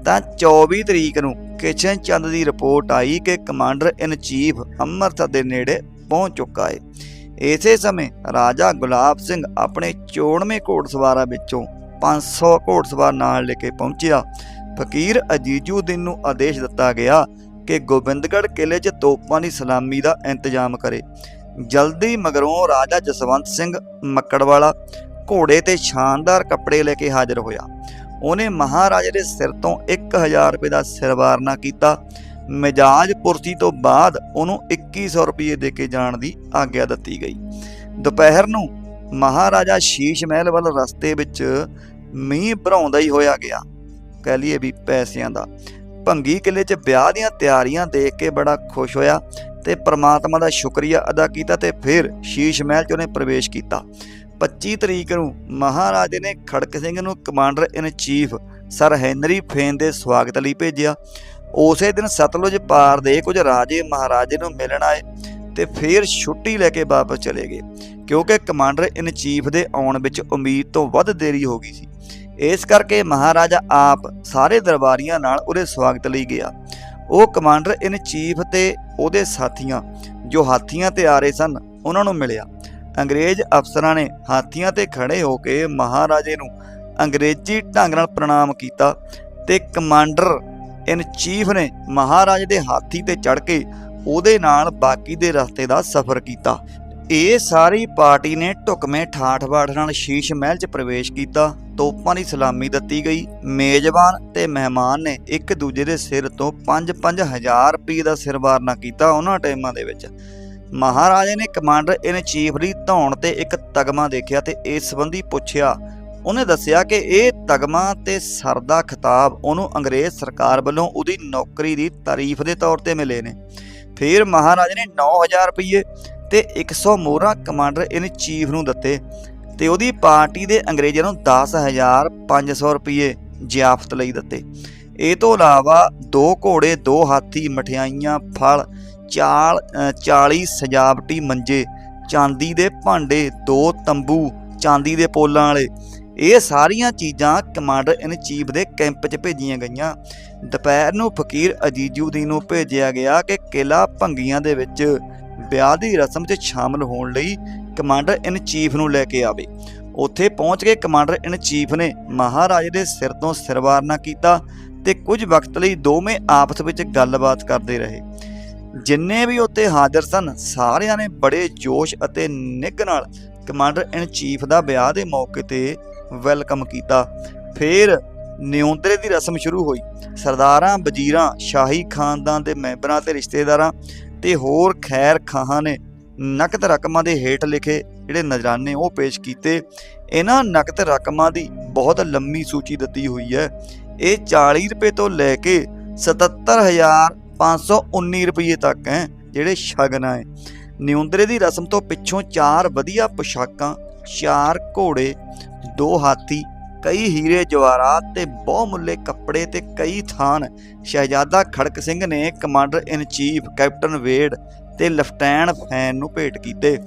ਤਾਂ 24 ਤਰੀਕ ਨੂੰ ਕਿਸ਼ਨ ਚੰਦ ਦੀ ਰਿਪੋਰਟ ਆਈ ਕਿ ਕਮਾਂਡਰ ਇਨ ਚੀਫ ਅੰਮ੍ਰਿਤਸਰ ਦੇ ਨੇੜੇ ਪਹੁੰਚ ਚੁੱਕਾ ਹੈ ਇਸੇ ਸਮੇਂ ਰਾਜਾ ਗੁਲਾਬ ਸਿੰਘ ਆਪਣੇ 94 ਘੋੜਸਵਾਰਾਂ ਵਿੱਚੋਂ 500 ਘੋੜਸਵਾਰ ਨਾਲ ਲੈ ਕੇ ਪਹੁੰਚਿਆ। ਫਕੀਰ ਅਜੀਜੂਦੀਨ ਨੂੰ ਆਦੇਸ਼ ਦਿੱਤਾ ਗਿਆ ਕਿ ਗੋਬਿੰਦਗੜ੍ਹ ਕਿਲੇ 'ਚ ਤੋਪਾਂ ਦੀ ਸਲਾਮੀ ਦਾ ਇੰਤਜ਼ਾਮ ਕਰੇ। ਜਲਦੀ ਮਗਰੋਂ ਰਾਜਾ ਜਸਵੰਤ ਸਿੰਘ ਮੱਕੜਵਾਲਾ ਘੋੜੇ ਤੇ ਸ਼ਾਨਦਾਰ ਕੱਪੜੇ ਲੈ ਕੇ ਹਾਜ਼ਰ ਹੋਇਆ। ਉਹਨੇ ਮਹਾਰਾਜੇ ਦੇ ਸਿਰ ਤੋਂ 1000 ਰੁਪਏ ਦਾ ਸਿਰਵਾਰਨਾ ਕੀਤਾ। ਮਿਜਾਜ ਪੁਰਸੀ ਤੋਂ ਬਾਅਦ ਉਹਨੂੰ 2100 ਰੁਪਏ ਦੇ ਕੇ ਜਾਣ ਦੀ ਆਗਿਆ ਦਿੱਤੀ ਗਈ। ਦੁਪਹਿਰ ਨੂੰ ਮਹਾਰਾਜਾ ਸ਼ੀਸ਼ ਮਹਿਲ ਵੱਲ ਰਸਤੇ ਵਿੱਚ ਮੀਂਹ ਭਰਾਉਂਦਾ ਹੀ ਹੋਇਆ ਗਿਆ। ਕਹਿ ਲਈਏ ਵੀ ਪੈਸਿਆਂ ਦਾ। ਭੰਗੀ ਕਿਲੇ 'ਚ ਵਿਆਹ ਦੀਆਂ ਤਿਆਰੀਆਂ ਦੇਖ ਕੇ ਬੜਾ ਖੁਸ਼ ਹੋਇਆ। ਤੇ ਪ੍ਰਮਾਤਮਾ ਦਾ ਸ਼ੁਕਰੀਆ ਅਦਾ ਕੀਤਾ ਤੇ ਫਿਰ ਸ਼ੀਸ਼ ਮਹਿਲ 'ਚ ਉਹਨੇ ਪ੍ਰਵੇਸ਼ ਕੀਤਾ। 25 ਤਰੀਕ ਨੂੰ ਮਹਾਰਾਜੇ ਨੇ ਖੜਕ ਸਿੰਘ ਨੂੰ commander in chief sir Henry Fane ਦੇ ਸਵਾਗਤ ਲਈ ਭੇਜਿਆ। ਉਸੇ ਦਿਨ ਸਤਲੁਜ ਪਾਰ ਦੇ ਕੁਝ ਰਾਜੇ ਮਹਾਰਾਜੇ ਨੂੰ ਮਿਲਣ ਆਏ ਤੇ ਫਿਰ ਛੁੱਟੀ ਲੈ ਕੇ ਵਾਪਸ ਚਲੇ ਗਏ, ਕਿਉਂਕਿ ਕਮਾਂਡਰ ਇਨ ਚੀਫ ਦੇ ਆਉਣ ਵਿੱਚ ਉਮੀਦ ਤੋਂ ਵੱਧ ਦੇਰੀ ਹੋ ਗਈ ਸੀ। ਇਸ ਕਰਕੇ ਮਹਾਰਾਜਾ ਆਪ ਸਾਰੇ ਦਰਬਾਰੀਆਂ ਨਾਲ ਉਹਦੇ ਸਵਾਗਤ ਲਈ ਗਿਆ। ਉਹ ਕਮਾਂਡਰ ਇਨ ਚੀਫ ਤੇ ਉਹਦੇ ਸਾਥੀਆਂ, ਜੋ ਹਾਥੀਆਂ ਤੇ ਆ ਰਹੇ ਸਨ, ਉਹਨਾਂ ਨੂੰ ਮਿਲਿਆ। ਅੰਗਰੇਜ਼ ਅਫਸਰਾਂ ਨੇ ਹਾਥੀਆਂ ਤੇ ਖੜੇ ਹੋ ਕੇ ਮਹਾਰਾਜੇ ਨੂੰ ਅੰਗਰੇਜ਼ੀ ਢੰਗ ਨਾਲ ਪ੍ਰਣਾਮ ਕੀਤਾ ਤੇ ਕਮਾਂਡਰ ਇਨ ਚੀਫ ਨੇ ਮਹਾਰਾਜੇ ਦੇ ਹਾਥੀ ਤੇ ਚੜ੍ਹ ਕੇ ਉਹਦੇ ਨਾਲ ਬਾਕੀ ਦੇ ਰਸਤੇ ਦਾ ਸਫ਼ਰ ਕੀਤਾ। ਇਹ ਸਾਰੀ ਪਾਰਟੀ ਨੇ ਢੁਕਵੇਂ ਠਾਠ-ਬਾਠ ਨਾਲ ਸ਼ੀਸ਼ ਮਹਿਲ 'ਚ ਪ੍ਰਵੇਸ਼ ਕੀਤਾ। ਤੋਪਾਂ ਦੀ ਸਲਾਮੀ ਦਿੱਤੀ ਗਈ। ਮੇਜ਼ਬਾਨ ਤੇ ਮਹਿਮਾਨ ਨੇ ਇੱਕ ਦੂਜੇ ਦੇ ਸਿਰ ਤੋਂ 5-5 ਹਜ਼ਾਰ ਰੁਪਏ ਦਾ ਸਿਰਵਾਰਨਾ ਕੀਤਾ ਉਹਨਾਂ ਟਾਈਮਾਂ ਦੇ ਵਿੱਚ। ਮਹਾਰਾਜੇ ਨੇ ਕਮਾਂਡਰ ਇਨ ਚੀਫ ਦੀ ਧੌਣ ਤੇ ਇੱਕ ਤਗਮਾ ਦੇਖਿਆ ਤੇ ਇਸ ਸੰਬੰਧੀ ਪੁੱਛਿਆ। ਉਹਨੇ ਦੱਸਿਆ ਕਿ ਇਹ ਤਗਮਾ ਤੇ ਸਰ ਦਾ ਖਿਤਾਬ ਉਹਨੂੰ ਅੰਗਰੇਜ਼ ਸਰਕਾਰ ਵੱਲੋਂ ਉਹਦੀ ਨੌਕਰੀ ਦੀ ਤਾਰੀਫ ਦੇ ਤੌਰ ਤੇ ਮਿਲੇ ਨੇ। ਫਿਰ ਮਹਾਰਾਜੇ ਨੇ 9000 ਰੁਪਏ ਤੇ 100 ਮੋਹਰਾਂ ਕਮਾਂਡਰ ਇਨ ਚੀਫ ਨੂੰ ਦਿੱਤੇ ਤੇ ਉਹਦੀ ਪਾਰਟੀ ਦੇ ਅੰਗਰੇਜ਼ਾਂ ਨੂੰ 10500 ਰੁਪਏ ਜ਼ਿਆਫਤ ਲਈ ਦਿੱਤੇ। ਇਹ ਤੋਂ ਇਲਾਵਾ ਦੋ ਘੋੜੇ ਦੋ ਹਾਥੀ ਮਠਿਆਈਆਂ ਫਲ ਚਾਲ ਅ, 40 ਸਜਾਵਟੀ ਮੰਜੇ ਚਾਂਦੀ ਦੇ ਭਾਂਡੇ ਦੋ ਤੰਬੂ ਚਾਂਦੀ ਦੇ ਪੋਲਾਂ ਵਾਲੇ ਇਹ ਸਾਰੀਆਂ ਚੀਜ਼ਾਂ ਕਮਾਂਡਰ ਇਨ ਚੀਫ ਦੇ ਕੈਂਪ 'ਚ ਭੇਜੀਆਂ ਗਈਆਂ। ਦੁਪਹਿਰ ਨੂੰ ਫਕੀਰ ਅਜੀਜੂਦੀਨ ਨੂੰ ਭੇਜਿਆ ਗਿਆ ਕਿ ਕਿਲਾ ਭੰਗੀਆਂ ਦੇ ਵਿੱਚ ਵਿਆਹ ਦੀ ਰਸਮ 'ਚ ਸ਼ਾਮਲ ਹੋਣ ਲਈ ਕਮਾਂਡਰ ਇਨ ਚੀਫ ਨੂੰ ਲੈ ਕੇ ਆਵੇ। ਉੱਥੇ ਪਹੁੰਚ ਕੇ ਕਮਾਂਡਰ ਇਨ ਚੀਫ ਨੇ ਮਹਾਰਾਜੇ ਦੇ ਸਿਰ ਤੋਂ ਸਿਰਵਾਰਨਾ ਕੀਤਾ ਤੇ ਕੁਝ ਵਕਤ ਲਈ ਦੋਵੇਂ ਆਪਸ ਵਿੱਚ ਗੱਲਬਾਤ ਕਰਦੇ ਰਹੇ। ਜਿੰਨੇ ਵੀ ਉੱਥੇ ਹਾਜ਼ਰ ਸਨ, ਸਾਰਿਆਂ ਨੇ ਬੜੇ ਜੋਸ਼ ਅਤੇ ਨਿੱਘ ਨਾਲ ਕਮਾਂਡਰ ਇਨ ਚੀਫ ਦਾ ਵਿਆਹ ਦੇ ਮੌਕੇ ਤੇ ਵੈਲਕਮ ਕੀਤਾ। ਫਿਰ ਨਿਉਂਦਰੇ ਦੀ ਰਸਮ ਸ਼ੁਰੂ ਹੋਈ। ਸਰਦਾਰਾਂ, ਵਜ਼ੀਰਾਂ, ਸ਼ਾਹੀ ਖਾਨਦਾਨ ਦੇ ਮੈਂਬਰਾਂ ਤੇ ਰਿਸ਼ਤੇਦਾਰਾਂ ਤੇ ਹੋਰ ਖੈਰ ਖਾਹਾਂ ਨੇ ਨਕਦ ਰਕਮਾਂ ਦੇ ਹੇਠ ਲਿਖੇ ਜਿਹੜੇ ਨਜ਼ਰਾਨੇ ਉਹ ਪੇਸ਼ ਕੀਤੇ। ਇਹਨਾਂ ਨਕਦ ਰਕਮਾਂ ਦੀ ਬਹੁਤ ਲੰਮੀ ਸੂਚੀ ਦਿੱਤੀ ਹੋਈ ਹੈ। ਇਹ 40 ਰੁਪਏ ਤੋਂ ਲੈ ਕੇ 77519 ਰੁਪਏ ਤੱਕ ਹੈ, ਜਿਹੜੇ ਸ਼ਗਨ ਹੈ। ਨਿਉਂਦਰੇ ਦੀ ਰਸਮ ਤੋਂ ਪਿੱਛੋਂ ਚਾਰ ਵਧੀਆ ਪੁਸ਼ਾਕਾਂ, ਚਾਰ ਘੋੜੇ, ਦੋ ਹਾਥੀ ਕਈ ਹੀਰੇ, ਜਵਾਹਰਾਤ ਤੇ ਬਹੁਮੁੱਲੇ ਕੱਪੜੇ ਤੇ ਕਈ ਥਾਨ। ਸ਼ਹਿਜ਼ਾਦਾ ਖੜਕ ਸਿੰਘ ਨੇ commander in chief captain Wade ਤੇ ਲੈਫਟੈਨ ਫੈਨ ਨੂੰ ਭੇਟ ਕੀਤੇ।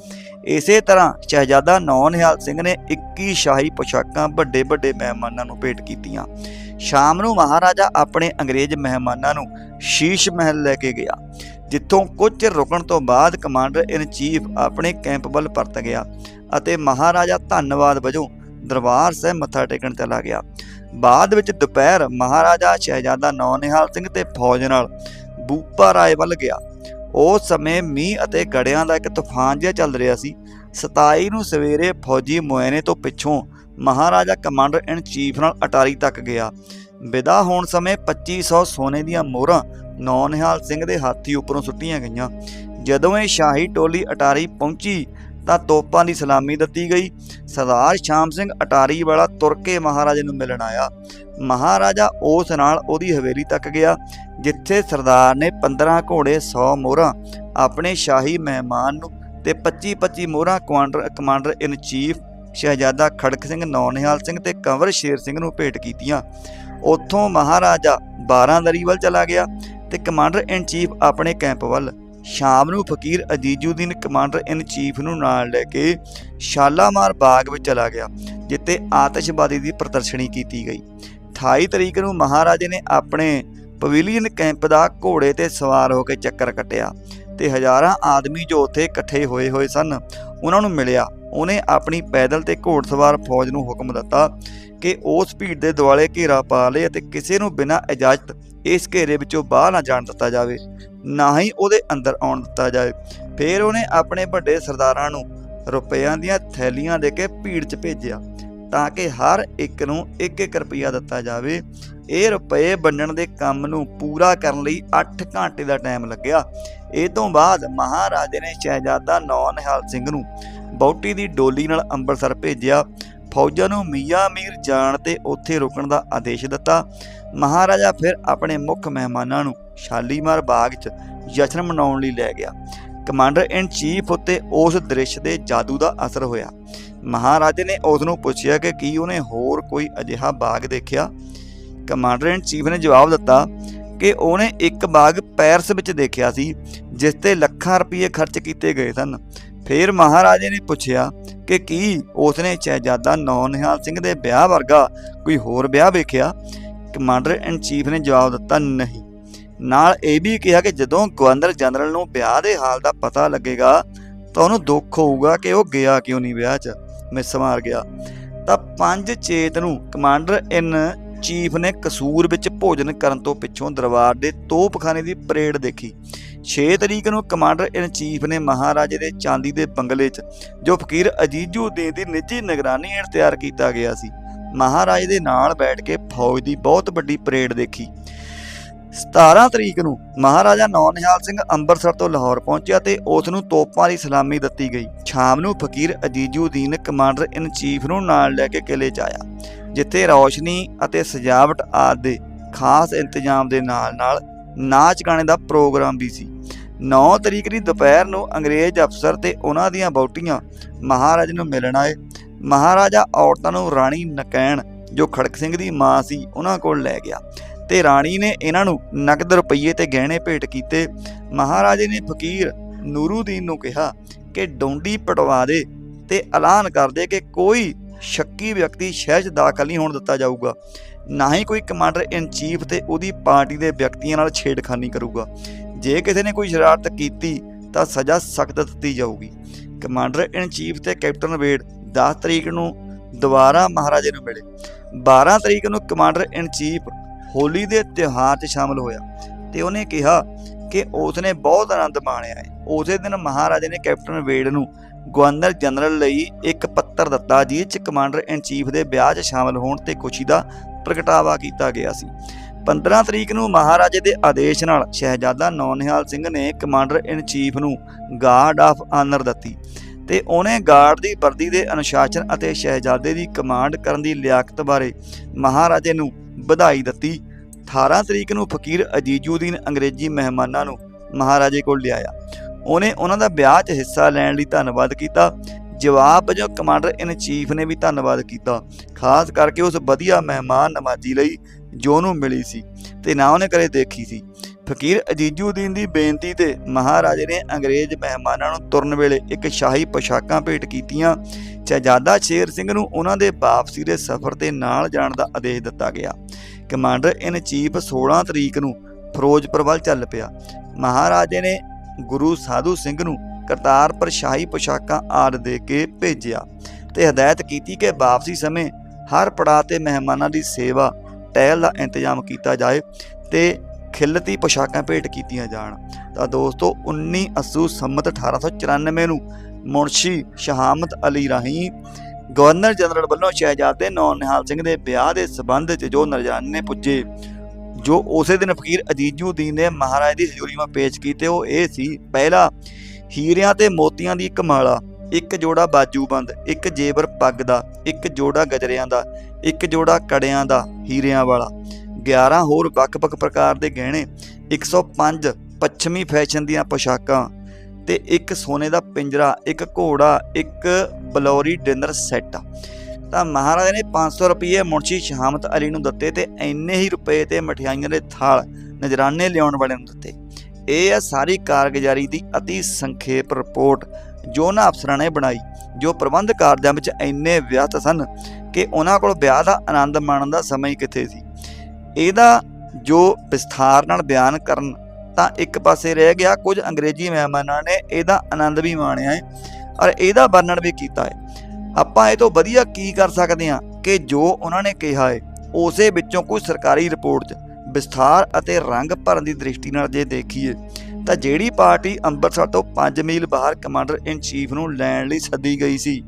ਇਸੇ ਤਰ੍ਹਾਂ ਸ਼ਹਿਜ਼ਾਦਾ ਨੌਨਿਹਾਲ ਸਿੰਘ ਨੇ 21 ਸ਼ਾਹੀ ਪੁਸ਼ਾਕਾਂ ਵੱਡੇ ਵੱਡੇ ਮਹਿਮਾਨਾਂ ਨੂੰ ਭੇਟ ਕੀਤੀਆਂ। ਸ਼ਾਮ ਨੂੰ ਮਹਾਰਾਜਾ ਆਪਣੇ ਅੰਗਰੇਜ਼ ਮਹਿਮਾਨਾਂ ਨੂੰ ਸ਼ੀਸ਼ ਮਹਿਲ ਲੈ ਕੇ ਗਿਆ, ਜਿੱਥੋਂ ਕੁਝ ਚਿਰ ਰੁਕਣ ਤੋਂ ਬਾਅਦ ਕਮਾਂਡਰ ਇਨ ਚੀਫ ਆਪਣੇ ਕੈਂਪ ਵੱਲ ਪਰਤ ਗਿਆ ਅਤੇ ਮਹਾਰਾਜਾ ਧੰਨਵਾਦ ਵਜੋਂ ਦਰਬਾਰ ਸਾਹਿਬ ਮੱਥਾ ਟੇਕਣ ਚਲਾ ਗਿਆ। ਬਾਅਦ ਵਿੱਚ ਦੁਪਹਿਰ ਮਹਾਰਾਜਾ ਸ਼ਹਿਜ਼ਾਦਾ ਨੌਨਿਹਾਲ ਸਿੰਘ ਤੇ ਫੌਜ ਨਾਲ ਬੂਪਾ ਰਾਏ ਵੱਲ ਗਿਆ। ਉਸ ਸਮੇਂ ਮੀਂਹ ਅਤੇ ਗੜਿਆਂ ਦਾ ਇੱਕ ਤੂਫਾਨ ਜਿਹਾ ਚੱਲ ਰਿਹਾ ਸੀ। 27 ਨੂੰ ਸਵੇਰੇ ਫੌਜੀ ਮੁਆਇਨੇ ਤੋਂ ਪਿੱਛੋਂ ਮਹਾਰਾਜਾ ਕਮਾਂਡਰ ਇਨ ਚੀਫ ਨਾਲ ਅਟਾਰੀ ਤੱਕ ਗਿਆ। ਵਿਦਾ ਹੋਣ ਸਮੇਂ 2500 ਸੋਨੇ ਦੀਆਂ ਮੋਹਰਾਂ ਨੌਨਿਹਾਲ ਸਿੰਘ ਦੇ ਹਾਥੀ ਉੱਪਰੋਂ ਸੁੱਟੀਆਂ ਗਈਆਂ। ਜਦੋਂ ਇਹ ਸ਼ਾਹੀ ਟੋਲੀ ਅਟਾਰੀ ਪਹੁੰਚੀ ਤਾਂ ਤੋਪਾਂ ਦੀ ਸਲਾਮੀ ਦਿੱਤੀ ਗਈ। ਸਰਦਾਰ ਸ਼ਾਮ ਸਿੰਘ ਅਟਾਰੀ ਵਾਲਾ ਤੁਰ ਕੇ ਮਹਾਰਾਜੇ ਨੂੰ ਮਿਲਣ ਆਇਆ। ਮਹਾਰਾਜਾ ਉਸ ਨਾਲ ਉਹਦੀ ਹਵੇਲੀ ਤੱਕ ਗਿਆ, ਜਿੱਥੇ ਸਰਦਾਰ ਨੇ 15 ਘੋੜੇ 100 ਮੋਹਰਾਂ, ਆਪਣੇ ਸ਼ਾਹੀ ਮਹਿਮਾਨ ਨੂੰ ਤੇ 25 25 ਮੋਹਰਾਂ ਕਮਾਂਡਰ ਕਮਾਂਡਰ ਇਨ ਚੀਫ ਸ਼ਹਿਜ਼ਾਦਾ ਖੜਕ ਸਿੰਘ, ਨੌਨਿਹਾਲ ਸਿੰਘ ਤੇ ਕੰਵਰ ਸ਼ੇਰ ਸਿੰਘ ਨੂੰ ਭੇਟ ਕੀਤੀਆਂ। ਉੱਥੋਂ ਮਹਾਰਾਜਾ ਬਾਰਾਂਦਰੀ ਵੱਲ ਚਲਾ ਗਿਆ ਤੇ ਕਮਾਂਡਰ ਇਨ ਚੀਫ ਆਪਣੇ ਕੈਂਪ ਵੱਲ ਸ਼ਾਮ ਨੂੰ ਫਕੀਰ ਅਜੀਜ਼ੁਦੀਨ ਕਮਾਂਡਰ ਇਨ ਚੀਫ ਨੂੰ ਨਾਲ ਲੈ ਕੇ ਸ਼ਾਲਾਮਾਰ ਬਾਗ ਵਿੱਚ ਚਲਾ ਗਿਆ, ਜਿੱਥੇ ਆਤਿਸ਼ਬਾਜ਼ੀ ਦੀ ਪ੍ਰਦਰਸ਼ਨੀ ਕੀਤੀ ਗਈ। 28 ਤਰੀਕ ਨੂੰ ਮਹਾਰਾਜੇ ਨੇ ਆਪਣੇ ਪਵੇਲੀਅਨ ਕੈਂਪ ਦਾ ਘੋੜੇ ਤੇ ਸਵਾਰ ਹੋ ਕੇ ਚੱਕਰ ਕੱਟਿਆ ਤੇ ਹਜ਼ਾਰਾਂ ਆਦਮੀ ਜੋ ਉੱਥੇ ਇਕੱਠੇ ਹੋਏ ਹੋਏ ਸਨ, ਉਹਨਾਂ ਨੂੰ ਮਿਲਿਆ। ਉਹਨੇ ਆਪਣੀ ਪੈਦਲ ਤੇ ਘੋੜਸਵਾਰ ਫੌਜ ਨੂੰ ਹੁਕਮ ਦਿੱਤਾ ਕਿ ਉਸ ਭੀੜ ਦੇ ਦੁਆਲੇ ਘੇਰਾ ਪਾ ਲਏ ਅਤੇ ਕਿਸੇ ਨੂੰ ਬਿਨਾਂ ਇਜਾਜ਼ਤ ਇਸ ਘੇਰੇ ਵਿੱਚੋਂ ਬਾਹਰ ਨਾ ਜਾਣ ਦਿੱਤਾ ਜਾਵੇ, ਨਾ ਹੀ ਉਹਦੇ ਅੰਦਰ ਆਉਣ ਦਿੱਤਾ ਜਾਵੇ। ਫਿਰ ਉਹਨੇ ਆਪਣੇ ਵੱਡੇ ਸਰਦਾਰਾਂ ਨੂੰ ਰੁਪਈਆਂ ਦੀਆਂ ਥੈਲੀਆਂ ਦੇ ਕੇ ਭੀੜ 'ਚ ਭੇਜਿਆ, ਤਾਂ ਕਿ ਹਰ ਇੱਕ ਨੂੰ 1-1 ਰੁਪਈਆ ਦਿੱਤਾ ਜਾਵੇ। ਇਹ ਰੁਪਏ ਵੰਡਣ ਦੇ ਕੰਮ ਨੂੰ ਪੂਰਾ ਕਰਨ ਲਈ 8 ਘੰਟੇ ਦਾ ਟਾਈਮ ਲੱਗਿਆ। ਇਹ ਤੋਂ ਬਾਅਦ ਮਹਾਰਾਜੇ ਨੇ ਸ਼ਹਿਜ਼ਾਦਾ ਨੌ ਨਿਹਾਲ ਸਿੰਘ ਨੂੰ ਬੌਟੀ ਦੀ ਡੋਲੀ ਨਾਲ ਅੰਮ੍ਰਿਤਸਰ ਭੇਜਿਆ। ਫੌਜਾਂ ਨੂੰ ਮੀਆਂ ਮੀਰ ਜਾਣ ਤੇ ਉੱਥੇ ਰੁਕਣ ਦਾ ਆਦੇਸ਼ ਦਿੱਤਾ। ਮਹਾਰਾਜਾ ਫਿਰ ਆਪਣੇ ਮੁੱਖ ਮਹਿਮਾਨਾਂ ਨੂੰ ਸ਼ਾਲੀਮਾਰ ਬਾਗ 'ਚ ਜਸ਼ਨ ਮਨਾਉਣ ਲਈ ਲੈ ਗਿਆ। ਕਮਾਂਡਰ ਇਨ ਚੀਫ ਉੱਤੇ ਉਸ ਦ੍ਰਿਸ਼ ਦੇ ਜਾਦੂ ਦਾ ਅਸਰ ਹੋਇਆ। ਮਹਾਰਾਜੇ ਨੇ ਉਸ ਨੂੰ ਪੁੱਛਿਆ ਕਿ ਕੀ ਉਹਨੇ ਹੋਰ ਕੋਈ ਅਜਿਹਾ ਬਾਗ ਦੇਖਿਆ? ਕਮਾਂਡਰ ਇਨ ਚੀਫ ਨੇ ਜਵਾਬ ਦਿੱਤਾ ਕਿ ਉਹਨੇ ਇੱਕ ਬਾਗ ਪੈਰਿਸ ਵਿੱਚ ਦੇਖਿਆ ਸੀ, ਜਿਸ ਤੇ ਲੱਖਾਂ ਰੁਪਏ ਖਰਚ ਕੀਤੇ ਗਏ ਸਨ। ਫਿਰ ਮਹਾਰਾਜੇ ਨੇ ਪੁੱਛਿਆ ਕਿ ਕੀ ਉਸਨੇ ਸ਼ਹਿਜ਼ਾਦਾ ਨੌਨਿਹਾਲ ਸਿੰਘ ਦੇ ਵਿਆਹ ਵਰਗਾ ਕੋਈ ਹੋਰ ਵਿਆਹ ਵੇਖਿਆ? ਕਮਾਂਡਰ ਇਨ ਚੀਫ ਨੇ ਜਵਾਬ ਦਿੱਤਾ ਨਹੀਂ। ਨਾਲ ਇਹ ਵੀ ਕਿਹਾ ਕਿ ਜਦੋਂ ਗਵਰਨਰ ਜਨਰਲ ਨੂੰ ਵਿਆਹ ਦੇ ਹਾਲ ਦਾ ਪਤਾ ਲੱਗੇਗਾ, ਤਾਂ ਉਹਨੂੰ ਦੁੱਖ ਹੋਊਗਾ ਕਿ ਉਹ ਗਿਆ ਕਿਉਂ ਨਹੀਂ ਵਿਆਹ 'ਚ। ਮਿਸ ਮਾਰ ਗਿਆ। ਤਾਂ 5 ਚੇਤ ਨੂੰ ਕਮਾਂਡਰ ਇਨ ਚੀਫ ਨੇ ਕਸੂਰ ਵਿੱਚ ਭੋਜਨ ਕਰਨ ਤੋਂ ਪਿੱਛੋਂ ਦਰਬਾਰ ਦੇ ਤੋਪਖਾਨੇ ਦੀ ਪਰੇਡ ਦੇਖੀ। 6 ਤਰੀਕ ਨੂੰ ਕਮਾਂਡਰ ਇਨ ਚੀਫ ਨੇ ਮਹਾਰਾਜੇ ਦੇ ਚਾਂਦੀ ਦੇ ਬੰਗਲੇ 'ਚ, ਜੋ ਫਕੀਰ ਅਜੀਜ਼ੁਦੀਨ ਦੀ ਨਿੱਜੀ ਨਿਗਰਾਨੀ ਹੇਠ ਤਿਆਰ ਕੀਤਾ ਗਿਆ ਸੀ। ਮਹਾਰਾਜੇ ਦੇ ਨਾਲ ਬੈਠ ਕੇ ਫੌਜ ਦੀ ਬਹੁਤ ਵੱਡੀ ਪਰੇਡ ਦੇਖੀ। 17 ਤਰੀਕ ਨੂੰ ਮਹਾਰਾਜਾ ਨੌਨਿਹਾਲ ਸਿੰਘ ਅੰਮ੍ਰਿਤਸਰ ਤੋਂ ਲਾਹੌਰ ਪਹੁੰਚਿਆ ਤੇ ਉਸ ਨੂੰ ਤੋਪਾਂ ਦੀ ਸਲਾਮੀ ਦਿੱਤੀ ਗਈ। ਸ਼ਾਮ ਨੂੰ ਫਕੀਰ ਅਜੀਜ਼ੁਦੀਨ ਕਮਾਂਡਰ ਇਨ ਚੀਫ ਨੂੰ ਨਾਲ ਲੈ ਕੇ ਕਿਲੇ 'ਚ ਆਇਆ, ਜਿੱਥੇ ਰੌਸ਼ਨੀ ਅਤੇ ਸਜਾਵਟ ਆਦਿ ਦੇ ਖਾਸ ਇੰਤਜ਼ਾਮ ਦੇ ਨਾਲ-ਨਾਲ ਨਾਚ ਗਾਣੇ ਦਾ ਪ੍ਰੋਗਰਾਮ ਵੀ ਸੀ। 9 ਤਰੀਕ ਦੀ ਦੁਪਹਿਰ ਨੂੰ ਅੰਗਰੇਜ਼ ਅਫਸਰ ਤੇ ਉਹਨਾਂ ਦੀਆਂ ਬੌਟੀਆਂ ਮਹਾਰਾਜ ਨੂੰ ਮਿਲਣ ਆਏ। ਮਹਾਰਾਜਾ ਔਰਤਾਂ ਨੂੰ ਰਾਣੀ ਨਕੈਣ, ਜੋ ਖੜਕ ਸਿੰਘ ਦੀ ਮਾਂ ਸੀ, ਉਹਨਾਂ ਕੋਲ ਲੈ ਗਿਆ। ਤੇ ਰਾਣੀ ਨੇ ਇਹਨਾਂ ਨੂੰ ਨਕਦ ਰੁਪਈਏ ਤੇ ਗਹਿਣੇ ਭੇਟ ਕੀਤੇ। ਮਹਾਰਾਜੇ ਨੇ ਫਕੀਰ ਨੂਰੂਦੀਨ ਨੂੰ ਕਿਹਾ ਕਿ ਡੋਂਡੀ ਪਟਵਾ ਦੇ ਤੇ ਐਲਾਨ ਕਰ ਦੇ ਕਿ ਕੋਈ ਸ਼ੱਕੀ ਵਿਅਕਤੀ ਸ਼ਹਿਰ 'ਚ ਦਾਖਲ ਨਹੀਂ ਹੋਣ ਦਿੱਤਾ ਜਾਊਗਾ। ਨਾ ਹੀ ਕੋਈ ਕਮਾਂਡਰ ਇਨ ਚੀਫ ਤੇ ਉਹਦੀ ਪਾਰਟੀ ਦੇ ਵਿਅਕਤੀਆਂ ਨਾਲ ਛੇੜਖਾਨੀ ਕਰੂਗਾ। ਜੇ ਕਿਸੇ ਨੇ ਕੋਈ ਸ਼ਰਾਰਤ ਕੀਤੀ ਤਾਂ ਸਜ਼ਾ ਸਖਤ ਦਿੱਤੀ ਜਾਊਗੀ। ਕਮਾਂਡਰ ਇਨ ਚੀਫ ਤੇ ਕੈਪਟਨ ਵੇਡ 10 ਤਰੀਕ ਨੂੰ ਦੁਬਾਰਾ ਮਹਾਰਾਜੇ ਨੂੰ ਮਿਲੇ। 12 ਤਰੀਕ ਨੂੰ ਕਮਾਂਡਰ ਇਨ ਚੀਫ ਹੋਲੀ ਦੇ ਤਿਉਹਾਰ 'ਚ ਸ਼ਾਮਲ ਹੋਇਆ ਤੇ ਉਹਨੇ ਕਿਹਾ ਕਿ ਉਸਨੇ ਬਹੁਤ ਆਨੰਦ ਮਾਣਿਆ ਹੈ। ਉਸੇ ਦਿਨ ਮਹਾਰਾਜੇ ਨੇ ਕੈਪਟਨ ਵੇਡ ਨੂੰ ਗਵਰਨਰ ਜਨਰਲ ਲਈ ਇੱਕ ਪੱਤਰ ਦਿੱਤਾ, ਜਿਸ 'ਚ ਕਮਾਂਡਰ ਇਨ ਚੀਫ ਦੇ ਵਿਆਹ 'ਚ ਸ਼ਾਮਲ ਹੋਣ ਤੇ ਖੁਸ਼ੀ ਦਾ ਪ੍ਰਗਟਾਵਾ ਕੀਤਾ ਗਿਆ ਸੀ। 15 ਤਰੀਕ ਨੂੰ ਮਹਾਰਾਜੇ ਦੇ ਆਦੇਸ਼ ਨਾਲ ਸ਼ਹਿਜ਼ਾਦਾ ਨੌਨਿਹਾਲ ਸਿੰਘ ਨੇ ਕਮਾਂਡਰ ਇਨ ਚੀਫ ਨੂੰ ਗਾਰਡ ਆਫ ਆਨਰ ਦਿੱਤੀ। ਤੇ ਉਹਨੇ ਗਾਰਡ ਦੀ ਵਰਦੀ ਦੇ ਅਨੁਸ਼ਾਸਨ ਅਤੇ ਸ਼ਹਿਜ਼ਾਦੇ ਦੀ ਕਮਾਂਡ ਕਰਨ ਦੀ ਲਿਆਕਤ ਬਾਰੇ ਮਹਾਰਾਜੇ ਨੂੰ ਵਧਾਈ ਦਿੱਤੀ। 18 ਤਰੀਕ ਨੂੰ ਫਕੀਰ ਅਜੀਜੂਦੀਨ ਅੰਗਰੇਜ਼ੀ ਮਹਿਮਾਨਾਂ ਨੂੰ ਮਹਾਰਾਜੇ ਕੋਲ ਲਿਆਇਆ। ਉਹਨੇ ਉਹਨਾਂ ਦਾ ਵਿਆਹ 'ਚ ਹਿੱਸਾ ਲੈਣ ਲਈ ਧੰਨਵਾਦ ਕੀਤਾ। ਜਵਾਬ ਵਜੋਂ ਕਮਾਂਡਰ ਇਨ ਚੀਫ ਨੇ ਵੀ ਧੰਨਵਾਦ ਕੀਤਾ, ਖਾਸ ਕਰਕੇ ਉਸ ਵਧੀਆ ਮਹਿਮਾਨ ਨਵਾਜੀ ਲਈ ਜੋ ਨੂੰ ਮਿਲੀ ਸੀ ਤੇ ਨਾ ਉਹਨੇ ਕਦੇ ਦੇਖੀ ਸੀ। ਫਕੀਰ ਅਜੀਜ਼ੁਦੀਨ ਦੀ ਬੇਨਤੀ ਤੇ ਮਹਾਰਾਜੇ ਨੇ ਅੰਗਰੇਜ਼ ਮਹਿਮਾਨਾਂ ਨੂੰ ਤੁਰਨ ਵੇਲੇ ਇੱਕ ਸ਼ਾਹੀ ਪੋਸ਼ਾਕਾਂ ਭੇਟ ਕੀਤੀਆਂ। ਸ਼ਹਿਜ਼ਾਦਾ ਸ਼ੇਰ ਸਿੰਘ ਨੂੰ ਉਹਨਾਂ ਦੇ ਵਾਪਸੀ ਦੇ ਸਫ਼ਰ ਤੇ ਨਾਲ ਜਾਣ ਦਾ ਆਦੇਸ਼ ਦਿੱਤਾ ਗਿਆ। ਕਮਾਂਡਰ ਇਨ ਚੀਫ 16 ਤਰੀਕ ਨੂੰ ਫਿਰੋਜ਼ਪੁਰ ਵੱਲ ਚੱਲ ਪਿਆ। ਮਹਾਰਾਜੇ ਨੇ ਗੁਰੂ ਸਾਧੂ ਸਿੰਘ ਨੂੰ ਕਰਤਾਰਪੁਰ ਸ਼ਾਹੀ ਪੋਸ਼ਾਕਾਂ ਆਦ ਦੇ ਕੇ ਭੇਜਿਆ ਤੇ ਹਦਾਇਤ ਕੀਤੀ ਕਿ ਵਾਪਸੀ ਸਮੇਂ ਹਰ ਪੜਾਅ ਤੇ ਮਹਿਮਾਨਾਂ ਦੀ ਸੇਵਾ, ਟਹਿਲ ਦਾ ਇੰਤਜ਼ਾਮ ਕੀਤਾ ਜਾਏ ਤੇ ਖਿਲਤੀ ਪੋਸ਼ਾਕਾਂ ਭੇਟ ਕੀਤੀਆਂ ਜਾਣ। ਤਾਂ ਦੋਸਤੋ 19 ਅਸੂ ਸੰਮਤ 1894 ਨੂੰ ਮੁਨਸ਼ੀ ਸ਼ਹਾਮਤ ਅਲੀ ਰਾਹੀਂ ਗਵਰਨਰ ਜਨਰਲ ਵੱਲੋਂ ਸ਼ਹਿਜ਼ਾਦੇ ਨੌਨ ਨਿਹਾਲ ਸਿੰਘ ਦੇ ਵਿਆਹ ਦੇ ਸਬੰਧ 'ਚ ਜੋ ਨਰਜਾਨੇ ਪੁੱਜੇ, ਜੋ ਉਸੇ ਦਿਨ ਫਕੀਰ ਅਜੀਜ਼ੁਦੀਨ ਨੇ ਮਹਾਰਾਜ ਦੀ ਹਜ਼ੂਰੀ ਵਿੱਚ ਪੇਸ਼ ਕੀਤੇ, ਉਹ ਇਹ ਸੀ, ਪਹਿਲਾ ਹੀਰਿਆਂ ਤੇ ਮੋਤੀਆਂ ਦੀ ਇੱਕ ਮਾਲਾ ਇੱਕ ਜੋੜਾ ਬਾਜੂਬੰਦ ਇੱਕ ਜੇਬਰ ਪੱਗ ਦਾ, ਇੱਕ ਜੋੜਾ ਗਜਰਿਆਂ ਦਾ, ਇੱਕ ਜੋੜਾ ਕੜਿਆਂ ਦਾ ਹੀਰਿਆਂ ਵਾਲਾ। 11 ਹੋਰ ਵੱਖ-ਵੱਖ ਪ੍ਰਕਾਰ ਦੇ ਗਹਿਣੇ 105 ਪੱਛਮੀ ਫੈਸ਼ਨ ਦੀਆਂ ਪੋਸ਼ਾਕਾਂ ਤੇ ਇੱਕ ਸੋਨੇ ਦਾ ਪਿੰਜਰਾ, ਇੱਕ ਘੋੜਾ, ਇੱਕ ਬਲੌਰੀ ਡਿਨਰ ਸੈੱਟ। ਤਾਂ ਮਹਾਰਾਜਾ ਨੇ 500 ਰੁਪਏ ਮੁਨਸ਼ੀ ਸ਼ਹਾਮਤ ਅਲੀ ਨੂੰ ਦਿੱਤੇ ਤੇ ਇੰਨੇ ਹੀ ਰੁਪਏ ਤੇ ਮਠਿਆਈਆਂ ਦੇ ਥਾਲ ਨਜਰਾਨੇ ਲਿਆਉਣ ਵਾਲੇ ਨੂੰ ਦਿੱਤੇ। ਇਹ ਹੈ ਸਾਰੀ ਕਾਰਗੁਜ਼ਾਰੀ ਦੀ ਅਤੀ ਸੰਖੇਪ ਰਿਪੋਰਟ ਜੋ ਨਾ ਅਫਸਰਾਂ ਨੇ ਬਣਾਈ, ਜੋ ਪ੍ਰਬੰਧ ਕਾਰਜਾਂ ਵਿੱਚ ਇੰਨੇ ਵਿਅਸਤ ਸਨ ਕਿ ਉਹਨਾਂ ਕੋਲ ਵਿਆਹ ਦਾ ਆਨੰਦ ਮਾਣਨ ਦਾ ਸਮਾਂ ਹੀ ਕਿੱਥੇ ਸੀ। ਇਹਦਾ ਜੋ ਵਿਸਥਾਰ ਨਾਲ ਬਿਆਨ ਕਰਨ ਤਾਂ ਇੱਕ ਪਾਸੇ ਰਹਿ ਗਿਆ, ਕੁਝ ਅੰਗਰੇਜ਼ੀ ਮਹਿਮਾਨਾਂ ਨੇ ਇਹਦਾ ਆਨੰਦ ਵੀ ਮਾਣਿਆ ਹੈ ਔਰ ਇਹਦਾ ਵਰਣਨ ਵੀ ਕੀਤਾ ਹੈ। ਆਪਾਂ ਇਹ ਤੋਂ ਵਧੀਆ ਕੀ ਕਰ ਸਕਦੇ ਹਾਂ ਕਿ ਜੋ ਉਹਨਾਂ ਨੇ ਕਿਹਾ ਹੈ, ਉਸੇ ਵਿੱਚੋਂ ਕੋਈ ਸਰਕਾਰੀ ਰਿਪੋਰਟ 'ਚ ਵਿਸਥਾਰ ਅਤੇ ਰੰਗ ਭਰਨ ਦੀ ਦ੍ਰਿਸ਼ਟੀ ਨਾਲ ਜੇ ਦੇਖੀਏ, ਤਾਂ ਜਿਹੜੀ ਪਾਰਟੀ ਅੰਮ੍ਰਿਤਸਰ ਤੋਂ 5 ਮੀਲ ਬਾਹਰ ਕਮਾਂਡਰ ਇਨ ਚੀਫ ਨੂੰ ਲੈਣ ਲਈ ਸੱਦੀ ਗਈ ਸੀ,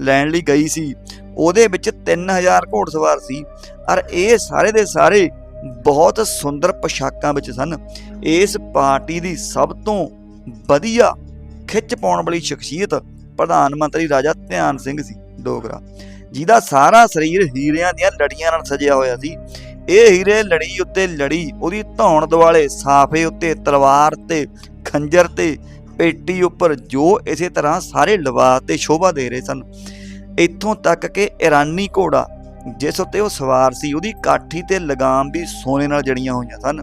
ਲੈਣ ਲਈ ਗਈ ਸੀ ਉਹਦੇ ਵਿੱਚ 3000 ਘੋੜਸਵਾਰ ਸੀ। ਔਰ ਇਹ ਸਾਰੇ ਦੇ ਸਾਰੇ ਬਹੁਤ ਸੁੰਦਰ ਪੋਸ਼ਾਕਾਂ ਵਿੱਚ ਸਨ। ਇਸ ਪਾਰਟੀ ਦੀ ਸਭ ਤੋਂ ਵਧੀਆ ਖਿੱਚ ਪਾਉਣ ਵਾਲੀ ਸ਼ਖਸੀਅਤ ਪ੍ਰਧਾਨ ਮੰਤਰੀ ਰਾਜਾ ਧਿਆਨ ਸਿੰਘ ਸੀ ਡੋਗਰਾ, ਜਿਹਦਾ ਸਾਰਾ ਸਰੀਰ ਹੀਰਿਆਂ ਦੀਆਂ ਲੜੀਆਂ ਨਾਲ ਸਜਿਆ ਹੋਇਆ ਸੀ। ਇਹ ਹੀਰੇ ਲੜੀ ਉੱਤੇ ਲੜੀ, ਉਹਦੀ ਧੌਣ ਦੁਆਲੇ ਸਾਫੇ ਉੱਤੇ ਤਲਵਾਰ ਤੇ ਖੰਜਰ ਤੇ ਪੇਟੀ ਉੱਪਰ ਜੋ ਇਸੇ ਤਰ੍ਹਾਂ ਸਾਰੇ ਲਿਬਾਸ ਤੇ ਸ਼ੋਭਾ ਦੇ ਰਹੇ ਸਨ। ਇੱਥੋਂ ਤੱਕ ਕਿ ਇਰਾਨੀ ਘੋੜਾ, ਜਿਸ ਉੱਤੇ ਉਹ ਸਵਾਰ ਸੀ, ਉਹਦੀ ਕਾਠੀ ਤੇ ਲਗਾਮ ਵੀ ਸੋਨੇ ਨਾਲ ਜੜੀਆਂ ਹੋਈਆਂ ਸਨ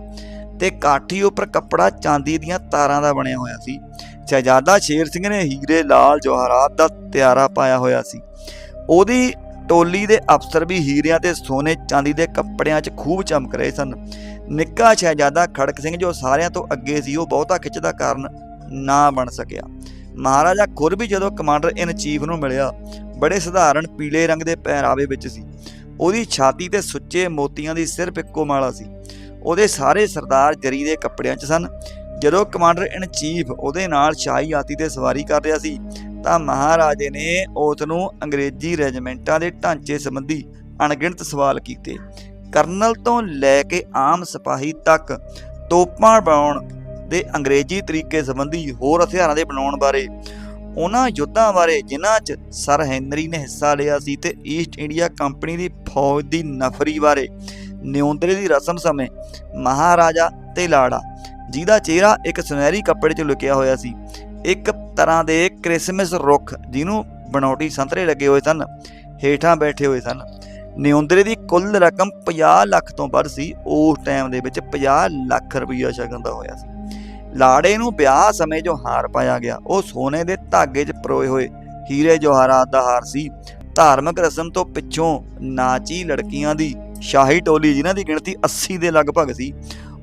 ਤੇ ਕਾਠੀ ਉੱਪਰ ਕੱਪੜਾ ਚਾਂਦੀ ਦੀਆਂ ਤਾਰਾਂ ਦਾ ਬਣਿਆ ਹੋਇਆ ਸੀ। ਸ਼ਹਿਜ਼ਾਦਾ ਸ਼ੇਰ ਸਿੰਘ ਨੇ ਹੀਰੇ ਲਾਲ ਜਵਾਹਰਾਤ ਦਾ ਤਿਆਰਾ ਪਾਇਆ ਹੋਇਆ ਸੀ। ਉਹਦੀ ਟੋਲੀ ਦੇ ਅਫਸਰ ਵੀ ਹੀਰਿਆਂ ਤੇ ਸੋਨੇ ਚਾਂਦੀ ਦੇ ਕੱਪੜਿਆਂ 'ਚ ਖੂਬ ਚਮਕ ਰਹੇ ਸਨ। ਨਿੱਕਾ ਸ਼ਹਿਜ਼ਾਦਾ ਖੜਕ ਸਿੰਘ ਜੋ ਸਾਰਿਆਂ ਤੋਂ ਅੱਗੇ ਸੀ, ਉਹ ਬਹੁਤਾ ਖਿੱਚ ਦਾ ਕਾਰਨ ਨਾ ਬਣ ਸਕਿਆ। ਮਹਾਰਾਜਾ ਖੁਰ ਵੀ ਜਦੋਂ ਕਮਾਂਡਰ ਇਨ ਚੀਫ ਨੂੰ ਮਿਲਿਆ, ਬੜੇ ਸਧਾਰਨ ਪੀਲੇ ਰੰਗ ਦੇ ਪਹਿਰਾਵੇ ਵਿੱਚ ਸੀ। ਉਹਦੀ ਛਾਤੀ ਤੇ ਸੁੱਚੇ ਮੋਤੀਆਂ ਦੀ ਸਿਰਫ ਇੱਕੋ ਮਾਲਾ ਸੀ। ਉਹਦੇ ਸਾਰੇ ਸਰਦਾਰ ਜਰੀ ਦੇ ਕੱਪੜਿਆਂ 'ਚ ਸਨ। ਜਦੋਂ ਕਮਾਂਡਰ ਇਨ ਚੀਫ ਉਹਦੇ ਨਾਲ ਸ਼ਾਹੀ ਹਾਥੀ ਤੇ ਸਵਾਰੀ ਕਰ ਰਿਹਾ ਸੀ, ਤਾਂ ਮਹਾਰਾਜੇ ਨੇ ਉਸ ਨੂੰ ਅੰਗਰੇਜ਼ੀ ਰੈਜੀਮੈਂਟਾਂ ਦੇ ਢਾਂਚੇ ਸੰਬੰਧੀ ਅਣਗਿਣਤ ਸਵਾਲ ਕੀਤੇ। ਕਰਨਲ ਤੋਂ ਲੈ ਕੇ ਆਮ ਸਿਪਾਹੀ ਤੱਕ ਤੋਪਾਂ ਬਣਾਉਣ ਦੇ ਅੰਗਰੇਜ਼ੀ ਤਰੀਕੇ ਸੰਬੰਧੀ ਹੋਰ ਹਥਿਆਰਾਂ ਦੇ ਬਣਾਉਣ ਬਾਰੇ, ਉਹਨਾਂ ਯੁੱਧਾਂ ਬਾਰੇ ਜਿਨ੍ਹਾਂ 'ਚ ਸਰ ਹੈਨਰੀ ਨੇ ਹਿੱਸਾ ਲਿਆ ਸੀ ਤੇ ਈਸਟ ਇੰਡੀਆ ਕੰਪਨੀ ਦੀ ਫੌਜ ਦੀ ਨਫਰੀ ਬਾਰੇ ਨਿਉਂਦਰੇ ਦੀ ਰਸਮ ਸਮੇਂ ਮਹਾਰਾਜਾ ਤੇ ਲਾੜਾ, ਜਿਹਦਾ ਚਿਹਰਾ ਇੱਕ ਸੁਨਹਿਰੀ ਕੱਪੜੇ 'ਚ ਲੁਕਿਆ ਹੋਇਆ ਸੀ। ਇੱਕ ਤਰ੍ਹਾਂ ਦੇ ਕ੍ਰਿਸਮਸ ਰੁੱਖ ਜਿਹਨੂੰ ਬਣਾਉਟੀ ਸੰਤਰੇ ਲੱਗੇ ਹੋਏ ਸਨ, ਹੇਠਾਂ ਬੈਠੇ ਹੋਏ ਸਨ। ਨਿਉਂਦਰੇ ਦੀ ਕੁੱਲ ਰਕਮ 50 ਲੱਖ ਤੋਂ ਵੱਧ ਸੀ, ਉਸ ਟਾਈਮ ਦੇ ਵਿੱਚ 50 ਲੱਖ ਰੁਪਈਆ ਸ਼ਗਨ ਦਾ ਹੋਇਆ ਸੀ। ਲਾੜੇ ਨੂੰ ਵਿਆਹ ਸਮੇਂ ਜੋ ਹਾਰ ਪਾਇਆ ਗਿਆ, ਉਹ ਸੋਨੇ ਦੇ ਧਾਗੇ 'ਚ ਪਰੋਏ ਹੋਏ ਹੀਰੇ ਜਵਾਹਰਾਤ ਦਾ ਹਾਰ ਸੀ। ਧਾਰਮਿਕ ਰਸਮ ਤੋਂ ਪਿੱਛੋਂ ਨਾਚੀ ਲੜਕੀਆਂ ਦੀ ਸ਼ਾਹੀ ਟੋਲੀ, ਜਿਨ੍ਹਾਂ ਦੀ ਗਿਣਤੀ 80 ਦੇ ਲਗਭਗ ਸੀ,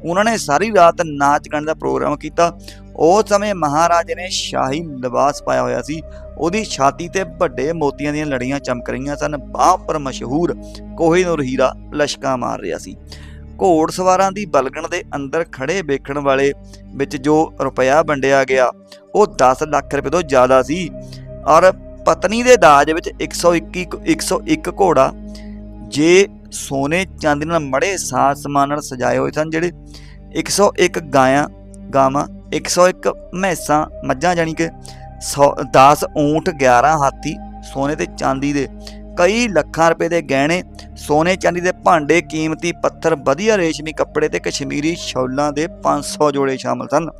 ਉਹਨਾਂ ਨੇ ਸਾਰੀ ਰਾਤ ਨਾਚ ਗਾਣੇ ਦਾ ਪ੍ਰੋਗਰਾਮ ਕੀਤਾ। ਉਸ ਸਮੇਂ ਮਹਾਰਾਜੇ ਨੇ ਸ਼ਾਹੀ ਲਿਬਾਸ ਪਾਇਆ ਹੋਇਆ ਸੀ। ਉਹਦੀ ਛਾਤੀ ਤੇ ਵੱਡੇ ਮੋਤੀਆਂ ਦੀਆਂ ਲੜੀਆਂ ਚਮਕ ਰਹੀਆਂ ਸਨ। ਬਾਹ ਪਰ ਮਸ਼ਹੂਰ ਕੋਹੀਨੂਰ ਹੀਰਾ ਲਸ਼ਕਾ ਮਾਰ ਰਿਹਾ ਸੀ। ਘੋੜ ਸਵਾਰਾਂ ਦੀ ਬਲਗਣ ਦੇ ਅੰਦਰ ਖੜੇ ਵੇਖਣ ਵਾਲੇ ਵਿੱਚ ਜੋ ਰੁਪਇਆ ਵੰਡਿਆ ਗਿਆ, ਉਹ 10 ਲੱਖ ਰੁਪਏ ਤੋਂ ਜ਼ਿਆਦਾ ਸੀ। ਔਰ ਪਤਨੀ ਦੇ ਦਾਜ ਵਿੱਚ 121 101 ਘੋੜਾ, ਜੇ ਸੋਨੇ ਚਾਂਦੀ ਨਾਲ ਮੜੇ ਸਾਜ਼ ਸਮਾਨ ਨਾਲ ਸਜਾਏ ਹੋਏ ਸਨ, ਜਿਹੜੇ 101 ਗਾਇਆਂ, ਗਾਵਾਂ 101 ਮੈਸਾਂ, ਮੱਝਾਂ ਜਾਨੀ ਕਿ 10 ਊਂਟ 11 ਹਾਥੀ ਸੋਨੇ ਤੇ ਚਾਂਦੀ ਦੇ ਕਈ ਲੱਖਾਂ ਰੁਪਏ ਦੇ ਗਹਿਣੇ, ਸੋਨੇ ਚਾਂਦੀ ਦੇ ਭਾਂਡੇ, ਕੀਮਤੀ ਪੱਥਰ, ਵਧੀਆ ਰੇਸ਼ਮੀ ਕੱਪੜੇ ਤੇ ਕਸ਼ਮੀਰੀ ਸ਼ੌਲਾਂ ਦੇ 500 ਜੋੜੇ ਸ਼ਾਮਲ ਸਨ।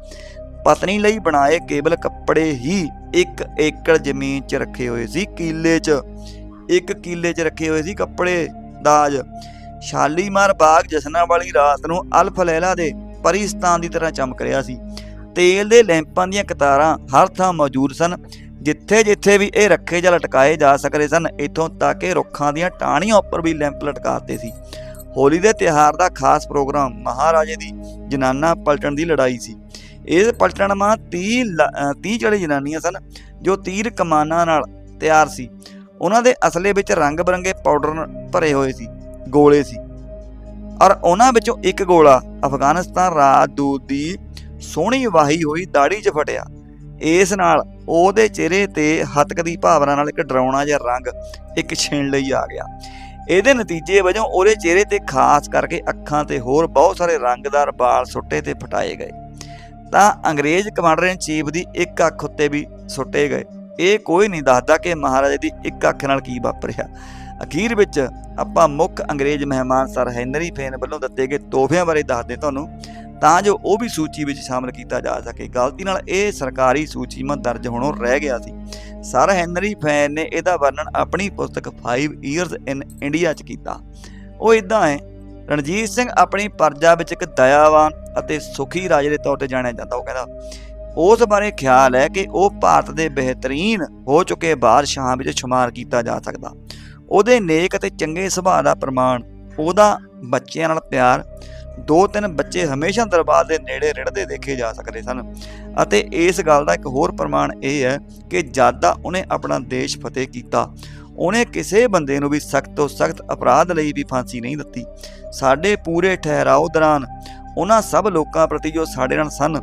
ਪਤਨੀ ਲਈ ਬਣਾਏ ਕੇਵਲ ਕੱਪੜੇ ਹੀ ਇੱਕ ਏਕੜ ਜ਼ਮੀਨ 'ਚ ਰੱਖੇ ਹੋਏ ਸੀ, ਕਿੱਲੇ 'ਚ। ਇੱਕ ਕਿੱਲੇ 'ਚ ਰੱਖੇ ਹੋਏ ਸੀ ਕੱਪੜੇ ਦਾਜ ਸ਼ਾਲੀਮਾਰ ਬਾਗ ਜਸਨਾ ਵਾਲੀ ਰਾਤ ਨੂੰ ਅਲਫ ਲੈਲਾ ਦੇ ਪਰਿਸਤਾਨ ਦੀ ਤਰ੍ਹਾਂ ਚਮਕ ਰਿਹਾ ਸੀ। ਤੇਲ ਦੇ ਲੈਂਪਾਂ ਦੀਆਂ ਕਤਾਰਾਂ ਹਰ ਥਾਂ ਮੌਜੂਦ ਸਨ। ਜਿੱਥੇ ਜਿੱਥੇ ਵੀ ਇਹ ਰੱਖੇ ਜਾਂ ਲਟਕਾਏ ਜਾ ਸਕਦੇ ਸਨ, ਇੱਥੋਂ ਤੱਕ ਕਿ ਰੁੱਖਾਂ ਦੀਆਂ ਟਾਹਣੀਆਂ ਉੱਪਰ ਵੀ ਲੈਂਪ ਲਟਕਾਤੇ ਸੀ। ਹੋਲੀ ਦੇ ਤਿਉਹਾਰ ਦਾ ਖਾਸ ਪ੍ਰੋਗਰਾਮ ਮਹਾਰਾਜੇ ਦੀ ਜਨਾਨਾ ਪਲਟਣ ਦੀ ਲੜਾਈ ਸੀ। ਇਸ ਪਲਟਣ ਮਾਂ 30 ਲ- ਅਹ 30 ਚੜੇ ਜਨਾਨੀਆਂ ਸਨ, ਜੋ ਤੀਰ ਕਮਾਨਾਂ ਨਾਲ ਤਿਆਰ ਸੀ। ਉਹਨਾਂ ਦੇ ਅਸਲੇ ਵਿੱਚ ਰੰਗ ਬਰੰਗੇ ਪਾਊਡਰ ਭਰੇ ਹੋਏ ਸੀ, ਗੋਲੇ ਸੀ। ਔਰ ਉਹਨਾਂ ਵਿੱਚੋਂ ਇੱਕ ਗੋਲਾ ਅਫਗਾਨਿਸਤਾਨ ਰਾਜਦੂਤ ਦੀ ਸੋਹਣੀ ਵਾਹੀ ਹੋਈ ਦਾੜੀ 'ਚ ਫਟਿਆ। ਇਸ ਨਾਲ ਉਹਦੇ ਚਿਹਰੇ ਤੇ ਹਤਕ ਦੀ ਭਾਵਨਾ ਨਾਲ ਇੱਕ ਡਰਾਉਣਾ ਜਿਹਾ ਰੰਗ ਇੱਕ ਛਿਣ ਲਈ ਆ ਗਿਆ। ਇਹਦੇ ਨਤੀਜੇ ਵਜੋਂ ਉਹਦੇ ਚਿਹਰੇ ਤੇ ਖਾਸ ਕਰਕੇ ਅੱਖਾਂ ਤੇ ਹੋਰ ਬਹੁਤ ਸਾਰੇ ਰੰਗਦਾਰ ਵਾਲ ਸੁੱਟੇ ਤੇ ਫਟਾਏ ਗਏ। ਤਾਂ ਅੰਗਰੇਜ਼ ਕਮਾਂਡਰ ਇਨ ਚੀਫ ਦੀ ਇੱਕ ਅੱਖ ਉੱਤੇ ਵੀ ਸੁੱਟੇ ਗਏ। ਇਹ ਕੋਈ ਨਹੀਂ ਦੱਸਦਾ ਕਿ ਮਹਾਰਾਜੇ ਦੀ ਇੱਕ ਅੱਖ ਨਾਲ ਕੀ ਵਾਪਰਿਆ। ਅਖੀਰ ਵਿੱਚ ਆਪਾਂ ਮੁੱਖ ਅੰਗਰੇਜ਼ ਮਹਿਮਾਨ ਸਰ ਹੈਨਰੀ ਫੇਨ ਵੱਲੋਂ ਦਿੱਤੇ ਗਏ ਤੋਹਫਿਆਂ ਬਾਰੇ ਦੱਸਦੇ ਤੁਹਾਨੂੰ। ਤਾਂ ਜੋ ਉਹ ਵੀ ਸੂਚੀ ਵਿੱਚ ਸ਼ਾਮਲ ਕੀਤਾ ਜਾ ਸਕੇ। ਗਲਤੀ ਨਾਲ ਇਹ ਸਰਕਾਰੀ ਸੂਚੀ ਮਾ ਦਰਜ ਹੋਣੋਂ ਰਹਿ ਗਿਆ ਸੀ। ਸਰ ਹੈਨਰੀ ਫੈਨ ਨੇ ਇਹਦਾ ਵਰਣਨ ਆਪਣੀ ਪੁਸਤਕ 5 ਇਅਰਸ ਇਨ ਇੰਡੀਆ 'ਚ ਕੀਤਾ। ਉਹ ਇਦਾਂ ਹੈ, ਰਣਜੀਤ ਸਿੰਘ ਆਪਣੀ ਪਰਜਾ ਵਿੱਚ ਇੱਕ ਦਇਆਵਾਨ ਅਤੇ ਸੁਖੀ ਰਾਜੇ ਦੇ ਤੌਰ ਤੇ ਜਾਣਿਆ ਜਾਂਦਾ। ਉਹ ਕਹਿੰਦਾ, ਉਸ ਬਾਰੇ ਖਿਆਲ ਹੈ ਕਿ ਉਹ ਭਾਰਤ ਦੇ ਬਿਹਤਰੀਨ ਹੋ ਚੁੱਕੇ ਬਾਦਸ਼ਾਹਾਂ ਵਿੱਚ ਸ਼ੁਮਾਰ ਕੀਤਾ ਜਾ ਸਕਦਾ। ਉਹਦੇ ਨੇਕ ਅਤੇ ਚੰਗੇ ਸੁਭਾਅ ਦਾ ਪ੍ਰਮਾਣ ਉਹਦਾ ਬੱਚਿਆਂ ਨਾਲ ਪਿਆਰ ਦੋ ਤਿੰਨ ਬੱਚੇ ਹਮੇਸ਼ਾ ਦਰਬਾਰ ਦੇ ਨੇੜੇ ਰਿੜਦੇ ਦੇਖੇ ਜਾ ਸਕਦੇ ਸਨ। ਅਤੇ ਇਸ ਗੱਲ ਦਾ ਇੱਕ ਹੋਰ ਪ੍ਰਮਾਣ ਇਹ ਹੈ ਕਿ ਜਾਦਾ ਉਹਨੇ ਆਪਣਾ ਦੇਸ਼ ਫਤਿਹ ਕੀਤਾ। ਉਹਨੇ ਕਿਸੇ ਬੰਦੇ ਨੂੰ ਵੀ ਸਖਤ ਤੋਂ ਸਖਤ ਅਪਰਾਧ ਲਈ ਵੀ ਫਾਂਸੀ ਨਹੀਂ ਦਿੱਤੀ। ਸਾਡੇ ਪੂਰੇ ਠਹਿਰਾਓ ਦੌਰਾਨ ਉਹਨਾਂ ਸਭ ਲੋਕਾਂ ਪ੍ਰਤੀ ਜੋ ਸਾਡੇ ਨਾਲ ਸਨ,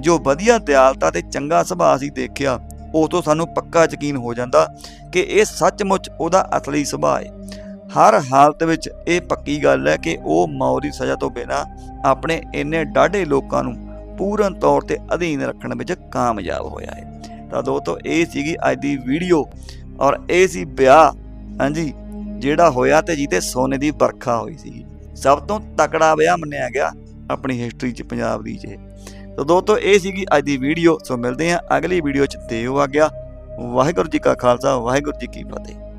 ਜੋ ਵਧੀਆ ਦਿਆਲਤਾ ਤੇ ਚੰਗਾ ਸੁਭਾਅ ਸੀ ਦੇਖਿਆ, ਉਹ ਤੋਂ ਸਾਨੂੰ ਪੱਕਾ ਯਕੀਨ ਹੋ ਜਾਂਦਾ ਕਿ ਇਹ ਸੱਚਮੁੱਚ ਉਹਦਾ ਅਸਲੀ ਸੁਭਾਅ ਹੈ। ਹਰ ਹਾਲਤ ਵਿੱਚ ਇਹ ਪੱਕੀ ਗੱਲ ਹੈ ਕਿ ਉਹ ਮੌਤ ਦੀ ਸਜ਼ਾ ਤੋਂ ਬਿਨਾਂ ਆਪਣੇ ਇੰਨੇ ਡਾਢੇ ਲੋਕਾਂ ਨੂੰ ਪੂਰਨ ਤੌਰ ਤੇ ਅਧੀਨ ਰੱਖਣ ਵਿੱਚ ਕਾਮਯਾਬ ਹੋਇਆ ਹੈ। ਤਾਂ ਦੋਸਤੋ, ਇਹ ਸੀਗੀ ਅੱਜ ਦੀ ਵੀਡੀਓ ਔਰ ਇਹ ਸੀ ਵਿਆਹ, ਹਾਂਜੀ, ਜਿਹੜਾ ਹੋਇਆ ਤੇ ਜਿਹਦੇ ਸੋਨੇ ਦੀ ਵਰਖਾ ਹੋਈ ਸੀ। ਸਭ ਤੋਂ ਤਕੜਾ ਵਿਆਹ ਮੰਨਿਆ ਗਿਆ ਆਪਣੀ ਹਿਸਟਰੀ 'ਚ, ਪੰਜਾਬ ਦੀ 'ਚ ਇਹ। ਤਾਂ ਦੋਸਤੋ, ਇਹ ਸੀਗੀ ਅੱਜ ਦੀ ਵੀਡੀਓ। ਸੋ ਮਿਲਦੇ ਹਾਂ ਅਗਲੀ ਵੀਡੀਓ 'ਚ। ਦਿਓ ਆ ਗਿਆ ਵਾਹਿਗੁਰੂ ਜੀ ਕਾ ਖਾਲਸਾ, ਵਾਹਿਗੁਰੂ ਜੀ ਕੀ ਫਤਿਹ।